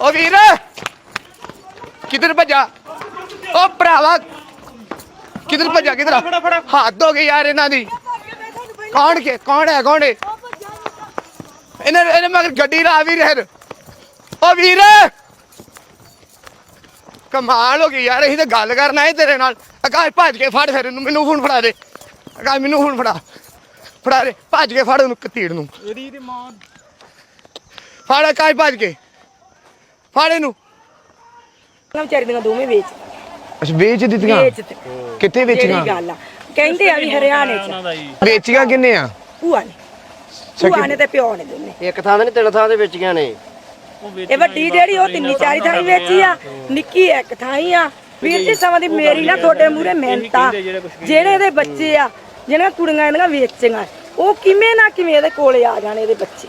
ਓ ਵੀਰ ਕਿੱਧਰ ਭੱਜਾ? ਓ ਭਰਾਵਾ ਕਿੱਧਰ ਭੱਜਾ ਕਿੱਧਰ ਹੱਦ ਹੋ ਗਈ ਯਾਰ ਇਹਨਾਂ ਦੀ। ਕੌਣ ਕੇ ਕੌਣ ਹੈ ਕੌਣ ਹੈ? ਇਹਨਾਂ ਇਹਨੇ ਮਗਰ ਗੱਡੀ ਲਾ ਵੀ ਰਹਿ ਓ ਵੀਰ ਕਮਾਲ ਹੋ ਗਈ ਯਾਰ ਅਸੀਂ ਤਾਂ ਗੱਲ ਕਰਨਾ ਹੈ ਤੇਰੇ ਨਾਲ। ਆਕਾਸ਼ ਭੱਜ ਕੇ ਫੜ ਫਿਰ ਇਹਨੂੰ ਮੈਨੂੰ ਫੋਨ ਫੜਾ ਦੇ। ਆਕਾਸ਼ ਮੈਨੂੰ ਫੋਨ ਫੜਾ। ਫੜਾ ਦੇ ਭੱਜ ਕੇ ਫੜ ਉਹਨੂੰ ਕਤੀੜ ਨੂੰ। ਇਹਦੀ ਤੇ ਮਾਂ। ਫੜ ਭੱਜ ਕੇ। ਫੜ ਇਹਨੂੰ। ਨਾ ਵਿਚਾਰੀ ਦੀਆਂ ਦੋਵੇਂ ਵੇਚ। ਅੱਛਾ ਵੇਚ ਦਿੱਤੀਆਂ? ਵੇਚ ਕਿੱਥੇ ਜਿਹੜੀ ਵੇਚੀਆਂ ਗੱਲ ਆ। ਕਹਿੰਦੇ ਆ ਵੀ ਹਰਿਆਣੇ ਚ। ਵੇਚੀਆਂ ਕਿੰਨੇ ਆ? ਭੂਆ ਨੇ। ਭੂਆ ਨੇ ਤੇ ਪਿਓ ਨੇ ਦੋਨੇ। ਇੱਕ ਥਾਂ ਤੇ ਨਹੀਂ ਤਿੰਨ ਥਾਂ ਤੇ ਵੇਚੀਆਂ ਨੇ। ਉਹ ਵੇਚ ਇਹ ਵੱਡੀ ਜਿਹੜੀ ਉਹ ਤਿੰਨੀ ਚਾਰੀ ਥਾਈ ਵੇਚੀ ਆ। ਨਿੱਕੀ ਇੱਕ ਥਾਈ ਆ। ਵੀਰ ਜੀ ਸਮਾਂ ਦੀ ਮੇਰੀ ਨਾ ਤੁਹਾਡੇ ਮੂਰੇ ਮਿਹਨਤਾਂ ਜਿਹੜੇ ਇਹਦੇ ਬੱਚੇ ਆ ਜਿਹੜੀਆਂ ਕੁੜੀਆਂ ਇਹਦੀਆਂ ਵੇਚੀਆਂ ਉਹ ਕਿਵੇਂ ਨਾ ਕਿਵੇਂ ਇਹਦੇ ਕੋਲੇ ਆ ਜਾਣ ਇਹਦੇ ਬੱਚੇ।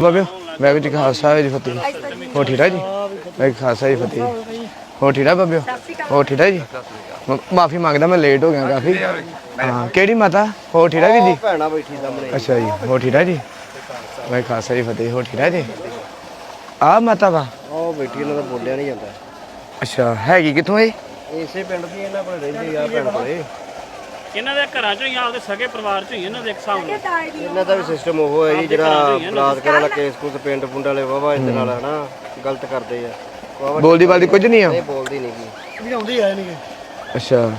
ਬਾਬਿਓ। ਮੈਂ ਵੀ ਜੀ ਖਾਲਸਾ ਜੀ ਫਤਿਹ। ਹੋ ਠੀੜਾ ਜੀ? ਮੈਂ ਖਾਲਸਾ ਜੀ ਫਤਿਹ। ਹੋ ਠੀੜਾ ਬਾਬਿਓ ਹੋ ਠੀੜਾ ਜੀ? ਮਾਫੀ ਮੰਗਦਾ ਮੈਂ ਲੇਟ ਹੋ ਗਿਆ ਕਾਫੀ। ਹਾਂ ਕਿਹੜੀ ਮਾਤਾ? ਹੋ ਠੀੜਾ ਵੀ ਜੀ? ਭੈਣਾ ਬੈਠੀ ਸਾਹਮਣੇ। ਅੱਛਾ ਜੀ ਹੋ ਠੀੜਾ ਜੀ? ਮੈਂ ਖਾਲਸਾ ਜੀ ਫਤਿਹ ਹੋ ਠੀੜਾ ਜੀ? ਆ ਮਾਤਾ ਵਾ? ਉਹ ਬੈਠੀ ਇਹਨਾਂ ਦਾ ਬੋਲਿਆ ਨਹੀਂ ਜਾਂਦਾ। ਅੱਛਾ ਹੈਗੀ ਕਿੱਥੋਂ ਇਹ? ਇਸੇ ਪਿੰਡ ਦੀ ਇਹਨਾਂ ਕੋਲ ਰਹਿੰਦੀ ਆ ਭੈਣ ਕੋਲੇ। ਇਹਨਾਂ ਦੇ ਘਰਾਂ ਚੋਂ ਹੀ ਆਪਦੇ ਸਗੇ ਪਰਿਵਾਰ ਚੋਂ ਹੀ ਇਹਨਾਂ ਦੇ ਇੱਕ ਹਿਸਾਬ ਨਾਲ। ਇਹਨਾਂ ਦਾ ਵੀ ਸਿਸਟਮ ਉਹ ਹੈ ਜੀ ਜਿਹੜਾ ਬਲਾਤਕਾਰ ਵਾਲਾ ਕੇਸ ਕੁਸ ਪਿੰਡ ਪੁੰਡ ਵਾਲੇ ਵਾਵਾ ਇਹਦੇ ਨਾਲ ਹਨਾ ਗਲਤ ਕਰਦੇ ਆ। ਵਾਹਵਾ ਬੋਲਦੀ ਬਾਲਦੀ ਕੁਝ ਨਹੀਂ ਆ? ਨਹੀਂ ਬੋਲਦੀ ਨਹੀਂ ਜੀ ਅੱਛਾ।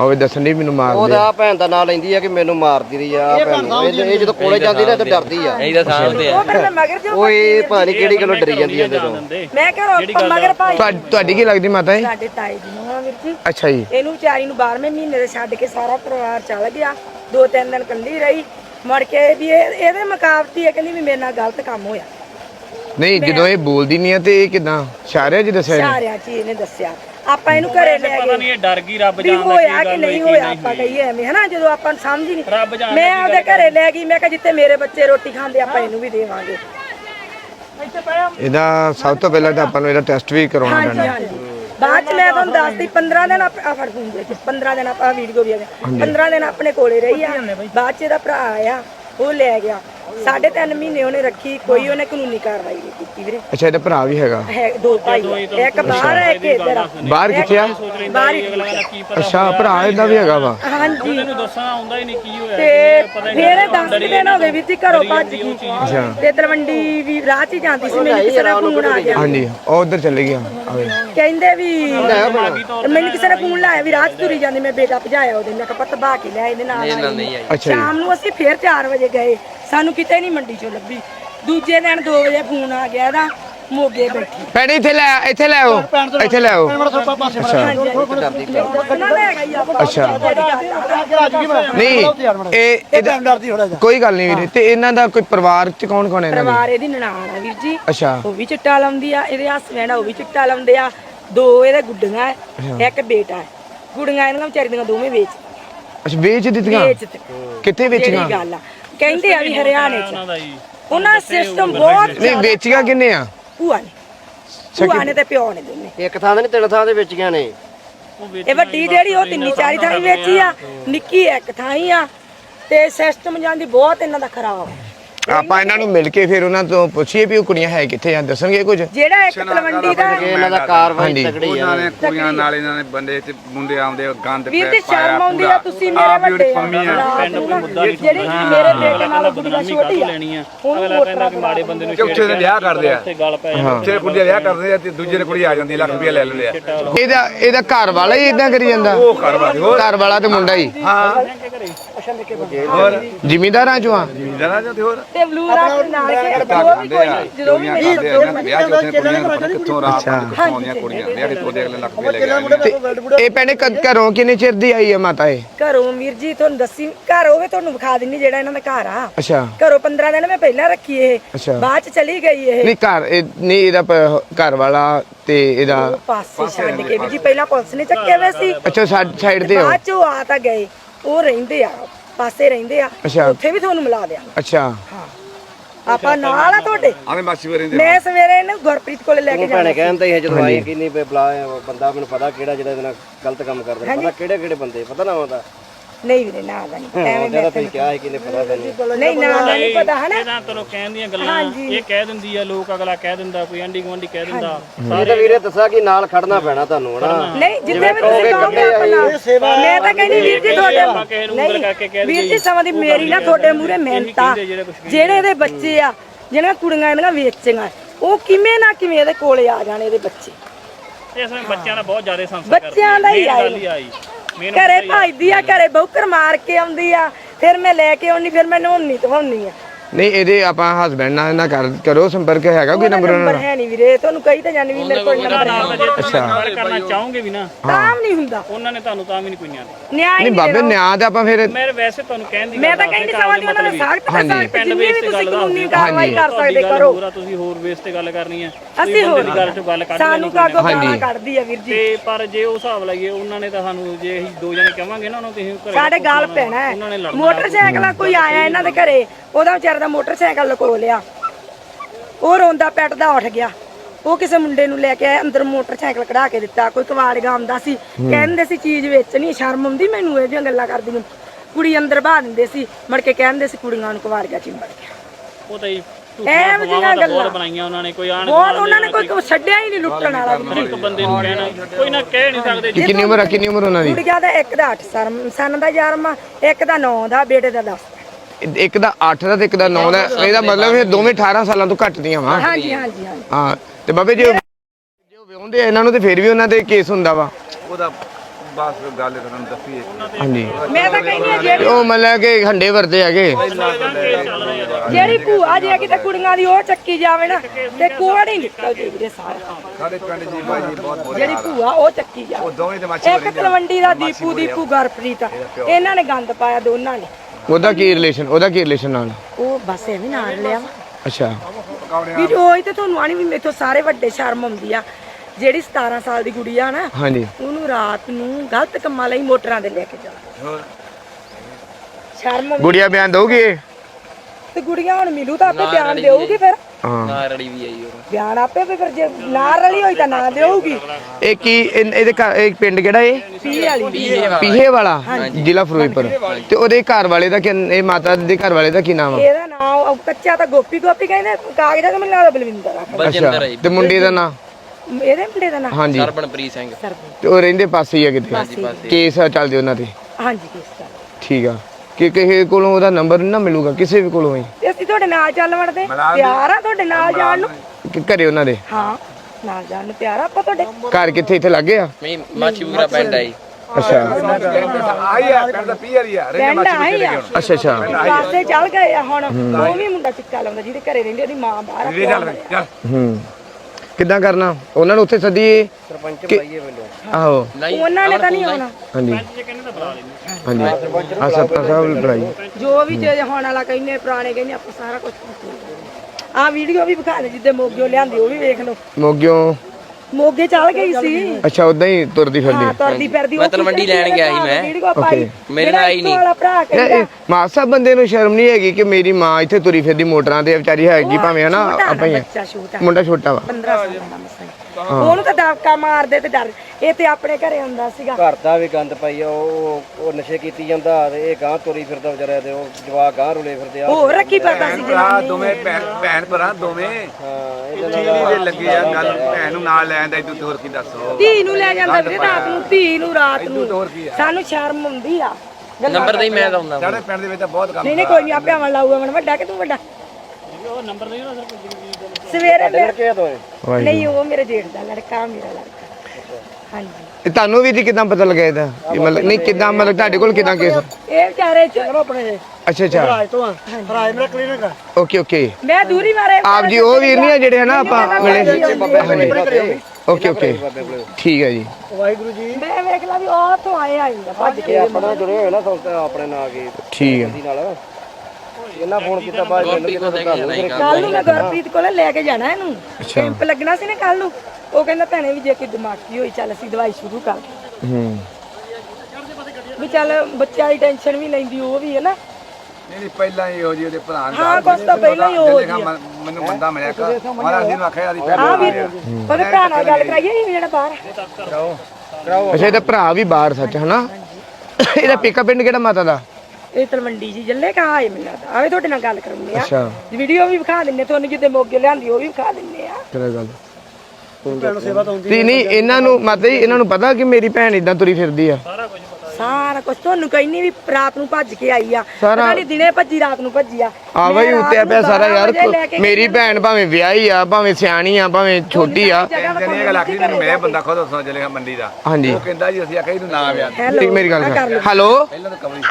ਹੋਵੇ ਦੱਸਣ ਦੀ ਮੈਨੂੰ ਮਾਰ ਉਹ ਦੇ ਤਾਂ ਆਹ ਭੈਣ ਦਾ ਨਾਂ ਲੈਂਦੀ ਆ ਕਿ ਮੈਨੂੰ ਮਾਰਦੀ ਰਹੀ ਆ ਆਹ ਭੈਣ ਨੂੰ। ਇਹ ਇਹ ਜਦੋਂ ਕੋਲੇ ਜਾਂਦੀ ਨਾ ਤੇ ਡਰਦੀ ਆ। ਉਹ ਫਿਰ ਮੈਂ ਮਗਰ ਜੋ ਉਹ ਇਹ ਪਤਾ ਨਹੀਂ ਕਿਹੜੀ ਗੱਲੋਂ ਡਰੀ ਜਾਂਦੀ ਆ ਇਹਦੇ ਤੋਂ। ਮੈਂ ਕਿਹਾ ਮਗਰ ਭਾਈ ਤੁਹਾ- ਤੁਹਾਡੀ ਕੀ ਲੱਗਦੀ ਮਾਤਾ ਇਹ ਸਾਡੇ ਤਾਏ ਜੀ ਨੂੰ ਆ ਵੀਰ ਜੀ। ਅੱਛਾ ਜੀ। ਇਹਨੂੰ ਵਿਚਾਰੀ ਨੂੰ 12ਵੇਂ ਮਹੀਨੇ ਦੇ ਛੱਡ ਕੇ ਸਾਰਾ ਪਰਿਵਾਰ ਚਲ ਗਿਆ। ਦੋ ਤਿੰਨ ਦਿਨ ਕੱਲੀ ਰਹੀ। ਮੁੜ ਕੇ ਵੀ ਇਹ ਇਹਦੇ ਮੁਕਾਬਤੀ ਇਹ ਕਹਿੰਦੀ ਵੀ ਮੇਰੇ ਨਾਲ ਗਲਤ ਕੰਮ ਹੋਇਆ। ਨਹੀਂ ਜਦੋਂ ਇਹ ਬੋਲਦੀ ਨਹੀਂ ਆ ਤੇ ਇਹ ਕਿਦਾਂ? ਇਸ਼ਾਰਿਆਂ 'ਚ ਦੱਸਿਆ? ਸਾਰਿਆਂ ਚ ਹੀ ਇਹਨੇ ਦੱਸਿਆ। ਆਪਾਂ ਇਹਨੂੰ ਘਰੇ ਲੈ ਪਤਾ ਗਏ। ਨਹੀਂ ਇਹ ਡਰ ਗਈ ਰੱਬ ਵੀ ਜਾਣਦਾ ਹੋਇਆ ਕੀ ਕਿ ਗੱਲ ਨਹੀਂ ਹੋਇਆ ਆਪਾਂ ਕਹੀਏ ਐਵੇਂ ਹਨਾ? ਜਦੋਂ ਆਪਾਂ ਨੂੰ ਸਮਝ ਹੀ ਰੱਬ ਨਹੀਂ ਜਾਣਦਾ ਮੈਂ ਆਪਦੇ ਘਰੇ ਲੈ ਗਈ ਮੈਂ ਕਿਹਾ ਜਿੱਥੇ ਮੇਰੇ ਬੱਚੇ ਰੋਟੀ ਖਾਂਦੇ ਆਪਾਂ ਇਹਨੂੰ ਵੀ ਦੇਵਾਂਗੇ। ਇਹਦਾ ਸਭ ਤੋਂ ਪਹਿਲਾਂ ਤਾਂ ਆਪਾਂ ਨੂੰ ਇਹਦਾ ਟੈਸਟ ਵੀ ਕਰਾਉਣਾ ਹਾਂਜੀ ਪੈਣਾ। ਹਾਂਜੀ। ਬਾਅਦ ਚ ਮੈਂ ਤੁਹਾਨੂੰ ਦੱਸਦੀ 15 ਦਿਨ ਆਪ- ਆ ਫੜ ਫੋਨ ਦੇ 15 ਦਿਨ ਆਪਾਂ ਵੀਡੀਓ ਵੀ ਆ ਗਿਆ। 15 ਦਿਨ ਆਪਣੇ ਕੋਲੇ ਰਹੀ ਆ। ਬਾਅਦ ਚ ਇਹਦਾ ਭਰਾ ਆਇਆ ਉਹ ਲੈ ਗਿਆ। ਸਾਢੇ ਤਿੰਨ ਮਹੀਨੇ ਉਹਨੇ ਰੱਖੀ ਕੋਈ ਉਹਨੇ ਕਾਨੂੰਨੀ ਕਾਰਵਾਈ ਨਹੀਂ ਕੀਤੀ ਵੀਰੇ। ਅੱਛਾ ਇਹਦਾ ਭਰਾ ਵੀ ਹੈਗਾ? ਹੈ ਦੋ ਭਾਈ ਆ। ਇੱਕ ਬਾਹਰ ਹੈ ਇੱਕ ਇੱਧਰ ਆ। ਬਾਹਰ ਕਿੱਥੇ ਆ? ਬਾਹਰ ਹੀ ਅੱਛਾ ਭਰਾ ਇਹਦਾ ਵੀ ਹੈਗਾ ਵਾ। ਹਾਂਜੀ। ਇਹਨੂੰ ਦੱਸਣਾ ਆਉਂਦਾ ਹੀ ਨਹੀਂ ਕੀ ਹੋਇਆ ਤੇ ਫਿਰ ਇਹ ਦਸ ਕੁ ਦਿਨ ਹੋ ਗਏ ਵੀ ਤੀ ਘਰੋਂ ਭੱਜ ਗਈ ਅੱਛਾ। ਤੇ ਤਲਵੰਡੀ ਵੀ ਰਾਹ 'ਚ ਹੀ ਜਾਂਦੀ ਸੀ ਮੈਨੂੰ ਕਿਸੇ ਦਾ ਫੋਨ ਆ ਗਿਆ। ਹਾਂਜੀ ਉਹ ਉਧਰ ਚਲੇ ਗਿਆ ਆਵੇ ਕਹਿੰਦੇ ਵੀ ਮੈਨੂੰ ਕਿਸੇ ਨੇ ਫੋਨ ਲਾਇਆ ਵੀ ਰਾਹ 'ਚ ਤੁਰੀ ਜਾਂਦੀ ਮੈਂ ਬੇਟਾ ਭਜਾਇਆ ਉਹਦੇ ਮੈਂ ਕਿਹਾ ਪੱਤ ਬਾ ਕੇ ਲਿਆ ਇਹਦੇ ਨਾਲ ਆਈ। ਅੱਛਾ ਜੀ। ਸ਼ਾਮ ਨੂੰ ਅਸੀਂ ਫੇਰ 4 ਵਜੇ ਗਏ ਸਾਨੂੰ ਕਿਤੇ ਨਹੀਂ ਮੰਡੀ 'ਚੋਂ ਲੱਭੀ। ਦੂਜੇ ਦਿਨ 2 ਵਜੇ ਫੋਨ ਆ ਗਿਆ ਇਹਦਾ ਮੋਗੇ ਬੈਠੀ। ਭੈਣੇ ਇੱਥੇ ਲੈ ਇੱਥੇ ਲੈ ਆਓ। ਇੱਥੇ ਲੈ ਆਓ। ਅੱਛਾ। ਆ ਨਹੀਂ ਇਹ ਇਹਦਾ ਕੋਈ ਗੱਲ ਨਹੀਂ ਵੀਰੇ। ਤੇ ਇਹਨਾਂ ਦਾ ਕੋਈ ਪਰਿਵਾਰ ਚ ਕੌਣ ਕੌਣ ਹੈ ਇਹਨਾਂ ਦੇ? ਪਰਿਵਾਰ ਇਹਦੀ ਨਨਾਣ ਆ ਵੀਰ ਜੀ। ਅੱਛਾ। ਉਹ ਵੀ ਚਿੱਟਾ ਲਾਉਂਦੀ ਆ ਇਹਦੇ ਹਸਬੈਂਡ ਉਹ ਵੀ ਚਿੱਟਾ ਲਾਉਂਦੇ ਆ। ਦੋ ਇਹਦੇ ਗੁੱਡੀਆਂ ਐ ਇੱਕ ਬੇਟਾ ਹੈ ਗੁੱਡੀਆਂ ਇਹਨਾਂ ਵਿਚਾਰੀ ਦੀਆਂ ਦੋਵੇਂ ਵੇਚ ਅੱਛਾ ਵੇਚ ਦਿੱਤੀਆਂ? ਵੇਚ ਕਿੱਥੇ ਜਿਹੜੀ ਵੇਚੀਆਂ ਗੱਲ ਆ। ਕਹਿੰਦੇ ਆ ਵੀ ਹਰਿਆਣੇ ਚ। ਉਹਨਾਂ ਦਾ ਜੀ। ਉਹਨਾਂ ਦਾ ਸਿਸਟਮ ਬਹੁਤ ਨਹੀਂ ਵੇਚੀਆਂ ਕਿੰਨੇ ਆ? ਭੂਆ ਨੇ। ਭੂਆ ਨੇ ਤੇ ਪਿਓ ਨੇ ਦੋਨੇ। ਇੱਕ ਥਾਂ ਤੇ ਨਹੀਂ ਤਿੰਨ ਥਾਂ ਤੇ ਵੇਚੀਆਂ ਨੇ। ਇਹ ਵੱਡੀ ਜਿਹੜੀ ਉਹ ਤਿੰਨੀ ਚਾਰੀ ਥਾਈ ਵੇਚੀ ਆ ਨਿੱਕੀ ਇੱਕ ਥਾਈ ਆ। ਤੇ ਸਿਸਟਮ ਜਾਂਦੀ ਬਹੁਤ ਇਹਨਾਂ ਦਾ ਖਰਾਬ ਆ। ਆਪਾਂ ਇਹਨਾਂ ਨੂੰ ਮਿਲ ਕੇ ਫਿਰ ਉਹਨਾਂ ਤੋਂ ਪੁੱਛੀਏ ਵੀ ਉਹ ਕੁੜੀਆਂ ਹੈ ਕਿੱਥੇ ਆ ਦੱਸਣਗੇ ਕੁਝ? ਜਿਹੜਾ ਇੱਕ ਤਲਵੰਡੀ ਦਾ ਕਿ ਇਹਨਾਂ ਦਾ ਕਾਰਵਾਈ। ਤਕੜੀ ਆ ਉਹਨਾਂ ਨੇ ਕੁੜੀਆਂ ਨਾਲ ਇਹਨਾਂ ਨੇ ਬੰਦੇ ਤੇ ਮੁੰਡੇ ਆਉਂਦੇ ਗੰਦ ਵੀਰ ਤੇ ਸ਼ਰਮ ਆਉਂਦੀ ਆ ਤੁਸੀਂ ਮੇਰੇ ਵੱਡੇ ਆ। ਪਿੰਡ ਕੋਈ ਮੁੱਦਾ ਨਹੀਂ ਜਿਹੜੀ ਮੇਰੇ ਬੇਟੇ ਨਾਲ ਗੁੱਡੀਆਂ ਛੋਟੀ ਆ। ਲੈਣੀ ਆ। ਉਹਨੂੰ ਅਗਲਾ ਕਹਿੰਦਾ ਕਿ ਮਾੜੇ ਬੰਦੇ ਨੂੰ ਚੌਥੇ ਦੇ ਵਿਆਹ ਕਰਦੇ ਆ। ਤੇ ਗੱਲ ਪੈ ਜਾਂਦੀ ਉੱਥੇ ਕੁੜੀ ਦਾ ਵਿਆਹ ਕਰਦੇ ਆ ਤੇ ਦੂਜੇ ਦੇ ਕੁੜੀ ਆ ਜਾਂਦੀ ਲੱਖ ਰੁਪਏ ਲੈ ਲੈਂਦੇ ਆ। ਇਹਦਾ ਇਹਦਾ ਘਰ ਵਾਲਾ ਹੀ ਇਦਾਂ ਕਰੀ ਜਾਂਦਾ। ਉਹ ਦੇ ਹੋਰ? ਘਰ ਵਾਲਾ ਤੇ ਮੁੰਡਾ ਹੀ। ਹਾਂ। ਜ਼ਿਮੀਂਦਾਰਾਂ ਚੋਂ ਆ। ਜਾਂ ਤੇ ਹੋਰ? ਤੇ ਬਲੂ ਰਾਤ ਨਾਲ ਕੇ ਜੋ ਵੀ ਕੋਈ ਜਦੋਂ ਵੀ ਦੇ ਵਿਆਹ ਚ ਉੱਥੇ ਕੁੜੀਆਂ ਕਿੱਥੋਂ ਰਾਤ ਕਿੱਥੋਂ ਆਉਂਦੀਆਂ ਕੁੜੀਆਂ ਵਿਆਹ ਕਿੱਥੋਂ ਦੇ ਅਗਲੇ ਲੱਖ ਲੈ ਕੇ ਇਹ ਕਦ ਘਰੋਂ ਕਿੰਨੇ ਚਿਰ ਦੀ ਆਈ ਆ ਮਾਤਾ ਇਹ? ਘਰੋਂ ਵੀਰ ਜੀ ਤੁਹਾਨੂੰ ਦੱਸੀ ਘਰ ਹੋਵੇ ਤੁਹਾਨੂੰ ਵਿਖਾ ਦਿੰਨੀ ਜਿਹੜਾ ਇਹਨਾਂ ਦਾ ਘਰ ਆ। ਅੱਛਾ। ਘਰੋਂ 15 ਦਿਨ ਮੈਂ ਪਹਿਲਾਂ ਰੱਖੀ ਇਹ। ਅੱਛਾ। ਬਾਅਦ ਚ ਚਲੀ ਗਈ ਇਹ। ਨਹੀਂ ਘਰ ਇਹ- ਨਹੀਂ ਇਹਦਾ ਘਰ ਵਾਲਾ ਤੇ ਇਹਦਾ ਪਾਸੇ ਛੱਡ ਕੇ ਵੀ ਜੀ ਪਹਿਲਾਂ ਪੁਲਿਸ ਨੇ ਚੱਕੇ ਹੋਏ ਸੀ। ਅੱਛਾ ਸਾਈਡ ਤੇ ਹੋ। ਬਾਅਦ ਚ ਉਹ ਆ ਤਾਂ ਗਏ। ਉਹ ਰਹਿੰਦੇ ਆ। ਪਾਸੇ ਰਹਿੰਦੇ ਆ ਅੱਛਾ। ਉੱਥੇ ਵੀ ਤੁਹਾਨੂੰ ਮਿਲਾ ਦਿਆਂ ਅੱਛਾ। ਆਪਾਂ ਨਾਲ ਆ ਤੁਹਾਡੇ? ਆਵੇਂ ਮਾਸੀ ਵਰੇ ਦੇ ਮੈਂ ਸਵੇਰੇ ਇਹਨੂੰ ਗੁਰਪ੍ਰੀਤ ਕੋਲੇ ਲੈ ਕੇ ਉਹ ਜਾਣਾ ਭੈਣੇ ਕਹਿੰਦੇ ਸੀ ਜਦੋਂ ਆਈ ਕਿ ਨਹੀਂ ਬਲਾ ਬੰਦਾ ਮੈਨੂੰ ਪਤਾ ਕਿਹੜਾ ਜਿਹੜਾ ਇਹਦੇ ਨਾਲ ਗਲਤ ਕੰਮ ਕਰਦਾ ਪਤਾ ਕਿਹੜੇ ਕਿਹੜੇ ਬੰਦੇ ਪਤਾ ਨਾ ਹੁੰਦਾ ਨਹੀਂ ਵੀਰੇ ਨਾ ਦਾ ਨਹੀਂ ਐਵੇਂ ਜਿਹੜਾ ਮੈਂ ਤੁਸੀਂ ਕਿਹਾ ਸੀ ਕਿਨੇ ਪਤਾ ਤੈਨੂੰ ਨਹੀਂ ਨਾ ਦਾ ਨਹੀਂ ਪਤਾ ਹਨਾ? ਇਹ ਤਾਂ ਚਲੋ ਕਹਿਣ ਦੀਆਂ ਗੱਲਾਂ। ਇਹ ਕਹਿ ਦਿੰਦੀ ਆ ਲੋਕ ਅਗਲਾ ਕਹਿ ਦਿੰਦਾ ਕੋਈ ਆਂਢੀ ਗੁਆਂਢੀ ਕਹਿ ਦਿੰਦਾ। ਇਹ ਤਾਂ ਵੀਰੇ ਦੱਸਿਆ ਕਿ ਨਾਲ ਖੜਨਾ ਪੈਣਾ ਤੁਹਾਨੂੰ ਹਨਾ? ਨਹੀਂ ਜਿੱਥੇ ਵੀ ਤੁਸੀਂ ਕਹੋਗੇ ਆਪਣਾ। ਮੈਂ ਤਾਂ ਕਹਿੰਦੀ ਵੀਰ ਜੀ ਆਪਾਂ ਕਿਸੇ ਨੂੰ ਉਂਗਲ ਤੁਹਾਡੇ ਕਰਕੇ ਕਹਿ ਨਹੀਂ ਵੀਰ ਜੀ ਸਮਾਂ ਦੀ ਮੇਰੀ ਨਾ ਤੁਹਾਡੇ ਮੂਰੇ ਮਿਹਨਤਾਂ। ਜਿਹੜੇ ਇਹਦੇ ਬੱਚੇ ਆ ਜਿਹੜੀਆਂ ਕੁੜੀਆਂ ਇਹਦੀਆਂ ਵੇਚੀਆਂ ਉਹ ਕਿਵੇਂ ਨਾ ਕਿਵੇਂ ਇਹਦੇ ਕੋਲੇ ਆ ਜਾਣ ਇਹਦੇ ਬੱਚੇ। ਇਸ ਵੇਲੇ ਬੱਚਿਆਂ ਦਾ ਬਹੁਤ ਜ਼ਿਆਦਾ ਸੰਸਕਾਰ ਬੱਚਿਆਂ ਦਾ ਹੀ ਆਈ। ਘਰੇ ਭਜਦੀ ਆ। ਘਰੇ ਬੌਕਰ ਮਾਰ ਕੇ ਆਉਂਦੀ ਆ। ਫਿਰ ਮੈਂ ਲੈ ਕੇ ਆਉਣੀ ਫਿਰ ਮੈਂ ਨਹਾਉਣੀ ਧਵਾਉਣੀ ਆ। ਨਹੀਂ ਇਹਦੇ ਆਪਾਂ ਹਸਬੰਡ ਨਾਲ ਨਾ ਕਰ ਕਰੋ ਸੰਪਰਕ ਹੈਗਾ ਕੋਈ ਨੰਬਰ ਉਹਨਾਂ ਨੰਬਰ ਹੈ ਨਹੀਂ ਵੀਰੇ ਤੁਹਾਨੂੰ ਕਹੀ ਤਾਂ ਜਾਣੀ ਵੀ ਮੇਰੇ ਕੋਲ ਨੰਬਰ ਨਾਲ ਹੈ ਜੇ ਤੁਸੀਂ ਗੱਲ ਕਰਨਾ ਚਾਹੋਗੇ ਵੀ ਨਾ ਤਾਂ ਵੀ ਨਹੀਂ ਹੁੰਦਾ। ਉਹਨਾਂ ਨੇ ਤੁਹਾਨੂੰ ਤਾਂ ਵੀ ਨਹੀਂ ਕੋਈ ਨਿਆਂ। ਨਿਆਂ ਹੀ ਨਹੀਂ ਨਹੀਂ ਬਾਬੇ ਨਿਆਂ ਤੇ ਆਪਾਂ ਫਿਰ ਮੈਂ ਵੈਸੇ ਤੁਹਾਨੂੰ ਕਹਿਣ ਦੀ ਮੈਂ ਤਾਂ ਕਹਿੰਦੀ ਸਮਾਂ ਦੀ ਉਹਨਾਂ ਨੇ ਸਖਤ ਹਾਂਜੀ। ਤੇ ਪਿੰਡ ਜਿੰਨੀ ਵੀ ਤੇ ਤੁਸੀਂ ਗੱਲ ਕਾਨੂੰਨੀ ਕਾਰਵਾਈ ਕਰ ਸਕਦੇ ਕਰੋ। ਹੋਰ ਆ, ਤੁਸੀਂ ਹੋਰ ਬੇਸ ਤੇ ਗੱਲ ਕਰਨੀ ਹੈ ਅਸੀਂ ਹੋਰ ਦੀ ਗੱਲ ਚੋਂ ਗੱਲ ਕੱਢ ਸਾਨੂੰ ਕਾਗੋ ਗਾਲਾਂ ਕੱਢਦੀ ਆ ਵੀਰ ਜੀ। ਤੇ ਪਰ ਜੇ ਉਹ ਹਿਸਾਬ ਲਾਈਏ ਉਹਨਾਂ ਨੇ ਤਾਂ ਸਾਨੂੰ ਜੇ ਅਸੀਂ ਦੋ ਜਣੇ ਕਵਾਂਗੇ ਨਾ ਉਹਨਾਂ ਨੂੰ ਤੁਸੀਂ ਘਰੇ ਸਾਡੇ ਗੱਲ ਪੈਣਾ ਉਹਨਾਂ ਨੇ ਹੈ ਲੜਨਾ। ਮੋਟਰਸਾਈਕਲ ਕੋਈ ਆਇਆ ਇਹਨਾਂ ਦੇ ਘਰੇ ਉਹਦਾ ਵਿਚਾਰੇ ਦਾ ਮੋਟਰਸਾਈਕਲ ਲਕੋ ਲਿਆ। ਉਹ ਰੋਂਦਾ ਪੈਟਦਾ ਉੱਠ ਗਿਆ। ਉਹ ਕਿਸੇ ਮੁੰਡੇ ਨੂੰ ਲੈ ਕੇ ਆਇਆ ਅੰਦਰ ਮੋਟਰਸਾਈਕਲ ਕਢਾ ਕੇ ਦਿੱਤਾ। ਕੋਈ ਕਵਾੜਗਾ ਆਉਂਦਾ ਸੀ। ਕਹਿੰਦੇ ਸੀ ਚੀਜ਼ ਵੇਚਣੀ ਸ਼ਰਮ ਆਉਂਦੀ ਮੈਨੂੰ ਇਹ ਜਿਹੀਆਂ ਗੱਲਾਂ ਕਰਦੀ ਨੂੰ। ਕੁੜੀ ਅੰਦਰ ਬਾਹ ਦਿੰਦੇ ਸੀ। ਮੜ ਕੇ ਕਹਿੰਦੇ ਸੀ ਕੁੜੀਆਂ ਨੂੰ ਕਵਾੜਗਾ ਚਿੰਬੜ ਗਿਆ। ਉਹ ਤਾਂ ਹੀ ਐਵੇਂ ਜਿਹੀਆਂ ਗੱਲਾਂ। ਬਣਾਈਆਂ ਉਹਨਾਂ ਨੇ ਕੋਈ ਆਣ ਬਹੁਤ ਉਹਨਾਂ ਨੇ ਕੋਈ ਛੱਡਿਆ ਹੀ ਨਹੀਂ ਲੁੱਟਣ ਵਾਲਾ। ਇੱਕ ਬੰਦੇ ਨੂੰ ਕਹਿਣਾ। ਕੋਈ ਨਾ ਕਹਿ ਨਹੀਂ ਸਕਦੇ। ਕਿੰਨੀ ਉਮਰ ਆ ਕਿੰਨੀ ਉਮਰ ਉਹਨਾਂ ਦੀ? ਕੁੜੀਆਂ ਦਾ ਇੱਕ ਦਾ 8 ਸਨ ਸਨ ਦਾ ਜਨਮ ਇੱਕ ਦਾ 9 ਦਾ ਬੇਟੇ ਦਾ 10 ਇੱਕ ਦਾ 8 ਦਾ ਤੇ ਇੱਕ ਦਾ 9 ਦਾ। ਇਹਦਾ ਮਤਲਬ ਇਹ ਦੋਵੇਂ 18 ਸਾਲਾਂ ਤੋਂ ਘੱਟ ਦੀਆਂ ਵਾ। ਹਾਂਜੀ ਹਾਂਜੀ ਹਾਂਜੀ। ਹਾਂ ਤੇ ਬਾਬੇ ਜੇ ਜੋ ਵਿਆਹੁੰਦੇ ਆ ਇਹਨਾਂ ਨੂੰ ਤੇ ਫਿਰ ਵੀ ਉਹਨਾਂ ਤੇ ਕੇਸ ਹੁੰਦਾ ਵਾ। ਉਹਦਾ ਬਸ ਗੱਲ ਤੁਹਾਨੂੰ ਦੱਸੀਏ। ਹਾਂਜੀ। ਮੈਂ ਤਾਂ ਕਹਿੰਦੀ ਆ ਜਿਹੜੀ ਉਹ ਮਤਲਬ ਕਿ ਹੰਡੇ ਵਰਤੇ ਹੈਗੇ। ਜਿਹੜੀ ਭੂਆ ਜੇ ਕਿਤੇ ਕੁੜੀਆਂ ਦੀ ਉਹ ਚੱਕੀ ਜਾਵੇ ਨਾ ਤੇ ਕੋੜ ਹੀ ਨਿਕਲ ਜੇ ਵੀਰੇ ਸਾਰਾ। ਸਾਡੇ ਪਿੰਡ ਜੀ ਬਾਈ ਜੀ ਬਹੁਤ ਬਹੁਤ ਜਿਹੜੀ ਭੂਆ ਉਹ ਚੱਕੀ ਜਾਵੇ। ਉਹ ਦੋਵੇਂ ਤੇ ਮਾਛੀ ਇੱਕ ਤਲਵੰਡੀ ਦਾ ਦੀਪੂ ਦੀਪੂ ਗਰਪ੍ਰੀਤ। ਇਹਨਾਂ ਨੇ ਗੰਦ ਪਾਇਆ ਦੋਨਾਂ ਨੇ। ਉਹਦਾ ਕੀ ਰਿਲੇਸ਼ਨ ਉਹਦਾ ਕੀ ਰਿਲੇਸ਼ਨ ਨਾਲ? ਉਹ ਬਸ ਐਵੇਂ ਨਾਲ ਲਿਆ। ਅੱਛਾ। ਵੀ ਉਹ ਤੇ ਤੁਹਾਨੂੰ ਆਣੀ ਵੀ ਮੇਥੋਂ ਸਾਰੇ ਵੱਡੇ ਸ਼ਰਮ ਆਉਂਦੀ ਆ। ਜਿਹੜੀ 17 ਸਾਲ ਦੀ ਕੁੜੀ ਆ ਨਾ ਹਾਂਜੀ। ਉਹਨੂੰ ਰਾਤ ਨੂੰ ਗਲਤ ਕੰਮਾਂ ਲਈ ਮੋਟਰਾਂ ਦੇ ਲੈ ਕੇ ਜਾਣਾ। ਸ਼ਰਮ ਆਉਂਦੀ ਗੁੜੀਆ ਬਿਆਨ ਦਊਗੀ ਇਹ? ਤੇ ਗੁੜੀਆਂ ਹੁਣ ਮਿਲੂ ਤਾਂ ਆਪੇ ਬਿਆਨ ਦੇਊਗੀ ਫਿਰ। ਹਾਂ। ਬਿਆਨ ਆਪੇ ਵੀ ਫਿਰ ਜੇ ਨਾ ਰਲੀ ਹੋਈ ਤਾਂ ਨਾ ਦੇਊਗੀ। ਇਹ ਕੀ ਇਹ- ਇਹਦੇ ਘਰ ਇਹ ਪਿੰਡ ਕਿਹੜਾ ਇਹ? ਪੀ ਵਾਲੀ। ਪੀਹੇ ਵਾਲਾ। ਜ਼ਿਲ੍ਹਾ ਫਿਰੋਜ਼ਪੁਰ। ਤੇ ਉਹਦੇ ਘਰ ਵਾਲੇ ਦਾ ਕੀ ਇਹ ਮਾਤਾ ਦੇ ਘਰ ਵਾਲੇ ਦਾ ਕੀ ਨਾਮ ਆ? ਇਹਦਾ ਨਾਮ ਕੱਚਾ ਤਾਂ ਗੋਪੀ ਗੋਪੀ ਕਹਿੰਦੇ ਕਾਗਜ਼ਾਂ ਤੇ ਮੈਨੂੰ ਲੱਗਦਾ ਬਲਵਿੰਦਰ ਆ। ਅੱਛਾ ਤੇ ਮੁੰਡੇ ਦਾ ਨਾਂ? ਇਹਦੇ ਮੁੰਡੇ ਦਾ ਨਾਮ ਹਾਂਜੀ। ਸਰਬਨਪ੍ਰੀਤ ਸਿੰਘ। ਸਰਬਨ ਤੇ ਉਹ ਰਹਿੰਦੇ ਪਾਸੇ ਹੀ ਆ ਕਿਤੇ? ਕੇਸ ਆ। ਚੱਲਦੇ ਉਹਨਾਂ ਤੇ ਹਾਂਜੀ ਕਿਸ ਤਰ੍ਹਾਂ ਠੀਕ ਆ। ਕਿ ਕਿਸੇ ਕੋਲੋਂ ਉਹਦਾ ਨੰਬਰ ਨਾ ਮਿਲੂਗਾ ਕਿਸੇ ਵੀ ਕੋਲੋਂ ਹੀ ਤੇ ਅਸੀਂ ਤੁਹਾਡੇ ਨਾਲ ਚੱਲ ਵੜਦੇ ਪਿਆਰ ਆ ਤੁਹਾਡੇ ਨਾਲ ਜਾਣ ਨੂੰ? ਕਿ ਘਰੇ ਉਹਨਾਂ ਦੇ? ਹਾਂ ਨਾਲ ਜਾਣ ਨੂੰ ਪਿਆਰ ਆ ਆਪਾਂ ਤੁਹਾਡੇ। ਘਰ ਕਿੱਥੇ ਇੱਥੇ ਲੱਗੇ ਆ? ਮੈਂ ਮਾਚੀਪੁਰਾ ਪਿੰਡ ਆਈ ਅੱਛਾ। ਆਈ ਆ ਪਿੰਡ ਦਾ ਪੀਰ ਹੀ ਆ ਪਿੰਡ ਆਏ ਆ। ਅੱਛਾ ਅੱਛਾ। ਪਾਸੇ ਚੱਲ ਗਏ ਆ ਹੁਣ। ਉਹ ਵੀ ਮੁੰਡਾ ਚਿੱਕਾ ਲਾਉਂਦਾ ਜਿਹਦੇ ਘਰੇ ਰਹਿੰਦੇ ਉਹਦੀ ਮਾਂ ਬਾਹਰ ਆ। ਵੀ ਚੱਲ ਚੱਲ। ਹੂੰ। ਕਿੱਦਾਂ ਕਰਨਾ? ਉਹਨਾਂ ਨੂੰ ਉੱਥੇ ਸੱਦੀਏ। ਸਰਪੰਚ ਪਾਈਏ ਵੱਲੋਂ ਆਹੋ। ਉਹਨਾਂ ਨੇ ਤਾਂ ਨਹੀਂ ਆਉਣਾ। ਹਾਂਜੀ। ਜੇ ਕਹਿੰਦੇ ਤਾਂ ਬੁਲਾ ਲੈਂਦੇ। ਹਾਂਜੀ। ਆ ਸਰਪੰਚ ਸਾਹਿਬ ਨੂੰ ਬੁਲਾਈ। ਜੋ ਵੀ ਜੇ ਹੋਣ ਵਾਲਾ ਕਹਿੰਦੇ ਪੁਰਾਣੇ ਕਹਿੰਦੇ ਆਪਾਂ ਸਾਰਾ ਕੁਝ ਆ। ਵੀਡੀਓ ਵੀ ਵਿਖਾ ਦੇ ਜਿੱਦੇ ਮੋਗਿਓ ਲਿਆਂਦੀ ਉਹ ਵੀ ਵੇਖ ਲਓ। ਮੋਗਿਓ। ਮੋਗੇ ਚੱਲ ਗਈ ਸੀ। ਅੱਛਾ ਉਦਾਂ ਹੀ ਤੁਰਦੀ ਫਿਰਦੀ। ਹਾਂ ਤੁਰਦੀ ਫਿਰਦੀ ਮੈਂ ਤਲਵੰਡੀ ਲੈਣ ਗਿਆ ਸੀ ਮੈਂ। ਪਾਈ ਮੇਰੇ ਨਾਲ ਆਈ ਨਹੀਂ। ਭਰਾ ਇਹ ਮਾਸਾ ਬੰਦੇ ਨੂੰ ਸ਼ਰਮ ਨਹੀਂ ਹੈਗੀ ਕਿ ਮੇਰੀ ਮਾਂ ਇੱਥੇ ਤੁਰੀ ਫਿਰਦੀ ਮੋਟਰਾਂ ਤੇ ਵਿਚਾਰੀ ਹੈਗੀ ਭਾਵੇਂ ਹਨਾ ਛੋਟਾ ਨਾ ਆਪਾਂ ਹੀ ਆ। ਬੱਚਾ ਛੋਟਾ। ਮੁੰਡਾ ਛੋਟਾ ਵਾ। 15 ਸਾਲ ਦਾ ਮਸਾਂ ਹੀ। ਉਹਨੂੰ ਤਾਂ ਦਬਕਾ ਮਾਰਦੇ ਤੇ ਡਰ। ਇਹ ਤੇ ਆਪਣੇ ਘਰੇ ਹੁੰਦਾ ਸੀਗਾ। ਘਰ ਦਾ ਵੀ ਗੰਦ ਪਾਈ ਆ ਉਹ ਉਹ ਨਸ਼ੇ ਕੀਤੀ ਜਾਂਦਾ ਤੇ ਇਹ ਗਾਂ ਤੁਰੀ ਫਿਰਦਾ ਵਿਚਾਰਿਆ ਤੇ ਉਹ ਜਵਾਕ ਗਾਂ ਰੁਲੇ ਫਿਰਦੇ ਆ। ਹੋਰ ਰੱਖੀ ਪਤਾ ਸੀ ਜਨਾਨੀ। ਦੋਵੇਂ ਭੈਣ ਭੈਣ ਭਰਾ ਦੋਵੇਂ। ਹਾਂ ਇਹਦੇ ਜੀ ਦੇ ਲੱਗੇ ਆ ਗੱਲ ਭੈਣ ਨੂੰ ਨਾਲ ਲੈ ਆਂਦਾ ਤੂੰ ਹੋਰ ਕੀ ਦੱਸੋ? ਧੀ ਨੂੰ ਲੈ ਜਾਂਦਾ ਵੀਰੇ ਰਾਤ ਨੂੰ ਧੀ ਨੂੰ ਰਾਤ ਨੂੰ। ਸਾਨੂੰ ਸ਼ਰਮ ਹੁੰਦੀ ਆ। ਨੰਬਰ ਦੇ ਮੈਂ ਦਊਂਦਾ। ਸਾਡੇ ਪਿੰਡ ਦੇ ਵਿੱਚ ਤਾਂ ਬਹੁਤ ਕੰਮ ਨਹੀਂ ਨਹੀਂ ਕੋਈ ਨਹੀਂ ਆਪੇ ਆਵਣ ਲਾਊਗਾ ਮਨ ਵੱਡਾ ਕਿ ਤੂੰ ਵੱਡਾ? ਉਹ ਨੰਬਰ ਦੇ ਨਾ ਸਰ ਸਵੇਰੇ ਲੜਕੇ ਨਹੀਂ ਉਹ ਮੇਰੇ ਜੇਠ ਦਾ ਲੜਕਾ ਮੇਰਾ ਲੜਕਾ। ਹਾਂਜੀ ਇਹ ਤੁਹਾਨੂੰ ਵੀ ਜੀ ਕਿਦਾਂ ਪਤਾ ਲੱਗਿਆ ਇਹਦਾ? ਇਹ ਮਤਲਬ ਨਹੀਂ ਕਿਦਾਂ ਮਤਲਬ ਤੁਹਾਡੇ ਕੋਲ ਕਿਦਾਂ ਕੇਸ? ਇਹ ਵਿਚਾਰੇ ਚ ਆਪਣੇ ਅੱਛਾ ਅੱਛਾ। ਰਾਜ ਮੇਰਾ ਕਲੀਨਿਕ ਓਕੇ ਓਕੇ। ਮੈਂ ਦੂਰੀ ਮਾਰੇ ਆਪ ਜੀ ਉਹ ਵੀਰ ਨਹੀਂ ਆ ਜਿਹੜੇ ਹਨਾ ਆਪਾਂ ਮਿਲੇ ਹਾਂਜੀ। Okay okay. ਠੀਕ ਹੈ ਜੀ। ਮੈਂ ਵੇਖ ਲਾ ਵੀ ਉਹ ਤੋਂ ਆਏ ਆਈ ਆ ਭੱਜ ਕੇ। ਆਪਣਾ ਜੁੜੇ ਹੋਏ ਨਾ ਸੰਸਥਾ ਆਪਣੇ ਨਾਲ ਕੀ। ਠੀਕ ਹੈ ਨਾਲ। ਇਹਨਾਂ ਫੋਨ ਕੀਤਾ ਬਾਅਦ ਮੈਨੂੰ ਕਿਤੇ ਕੱਲ ਨੂੰ ਮੈਂ ਗੁਰਪ੍ਰੀਤ ਕੋਲ ਲੈ ਕੇ ਜਾਣਾ ਇਹਨੂੰ। ਕੈਂਪ ਲੱਗਣਾ ਸੀ ਨਾ ਕੱਲ ਨੂੰ। ਉਹ ਕਹਿੰਦਾ ਭੈਣੇ ਵੀ ਜੇ ਕੋਈ ਦਿਮਾਗੀ ਹੋਈ ਚੱਲ ਅਸੀਂ ਦਵਾਈ ਸ਼ੁਰੂ ਕਰ ਹੂੰ। ਵੀ ਚੱਲ ਬੱਚਿਆਂ ਦੀ ਟੈਨਸ਼ਨ ਵੀ ਲੈਂਦੀ ਉਹ ਵੀ ਹੈ ਨਾ। ਨਹੀਂ ਨਹੀਂ ਪਹਿਲਾਂ ਹੀ ਇਹੋ ਜੀ ਉਹਦੇ ਭਰਾ ਨੇ ਹਾਂ ਕੁਛ ਤਾਂ ਪਹਿਲਾਂ ਹੀ ਉਹ ਦੇਖਾ ਮੈਨੂੰ ਬੰਦਾ ਮਿਲਿਆ ਕਰ ਮਹਾਰਾਜ ਜੀ ਨੂੰ ਆਖਿਆ ਆਦੀ ਭੈਣ ਹਾਂ। ਵੀਰ ਉਹਦੇ ਭਰਾ ਨਾਲ ਗੱਲ ਕਰਾਈਏ ਜਿਹੜਾ ਬਾਹਰ ਅੱਛਾ ਇਹਦਾ ਭਰਾ ਵੀ ਬਾਹਰ ਸੱਚ ਹਨਾ? ਇਹਦਾ ਪਿਕਾ ਪਿੰਡ ਕਿਹੜਾ ਮਾਤਾ ਦਾ? ਇਹ ਤਲਵੰਡੀ ਜੀ ਜੱਲੇ ਕਾ ਆਏ ਮੈਨੂੰ ਲੱਗਦਾ। ਆਵੇ ਤੁਹਾਡੇ ਨਾਲ ਗੱਲ ਕਰਨੀ ਆ। ਅੱਛਾ। ਵੀਡੀਓ ਵੀ ਵਿਖਾ ਦਿੰਨੇ ਤੁਹਾਨੂੰ ਜਿੱਦੇ ਮੋਗੇ ਲਿਆਂਦੀ ਉਹ ਵੀ ਵਿਖਾ ਦਿੰਨੇ ਆ। ਤੇਰਾ ਗੱਲ? ਤੇ ਨਹੀਂ ਇਹਨਾਂ ਨੂੰ ਮਾਤਾ ਜੀ ਇਹਨਾਂ ਨੂੰ ਪਤਾ ਕਿ ਮੇਰੀ ਭੈਣ ਇਦਾਂ ਤੁਰੀ ਫਿਰਦੀ ਆ। ਸਾਰਾ ਕੁਝ ਤੁਹਾਨੂੰ ਕਹਿੰਨੀ ਵੀ ਰਾਤ ਨੂੰ ਭੱਜ ਕੇ ਆਈ ਆ। ਸਾਰਾ- ਪਤਾ ਨਹੀਂ ਦਿਨੇ ਭੱਜੀ ਰਾਤ ਨੂੰ ਭੱਜੀ ਆ। ਆ ਬਈ ਮੈਂ ਰਾਤ ਉੱਤੇ ਨੂੰ ਪਿਆ ਸਾਰਾ ਬਾਰਾਂ ਯਾਰ ਵਜੇ ਲੈ ਕੇ ਮੇਰੀ ਭੈਣ ਭਾਵੇਂ ਵਿਆਹੀ ਆ ਭਾਵੇਂ ਸਿਆਣੀ ਆ ਭਾਵੇਂ ਛੋਟੀ ਆ। ਇਹ ਗੱਲ ਆਖੀ ਮੈਨੂੰ ਮੈਂ ਬੰਦਾ ਖੁਦ ਦੱਸਣਾ ਚੱਲੇਗਾ ਮੰਡੀ ਦਾ। ਹਾਂਜੀ। ਉਹ ਕਹਿੰਦਾ ਜੀ ਅਸੀਂ ਆਖਿਆ ਇਹਨੂੰ ਨਾ ਵਿਆਹ Hello, ਠੀਕ ਮੇਰੀ ਗੱਲ ਆਹ ਕਰ ਸੁਣ ਲਓ। ਹੈਲੋ? ਪਹਿਲਾਂ ਤਾਂ ਕਵਰੀ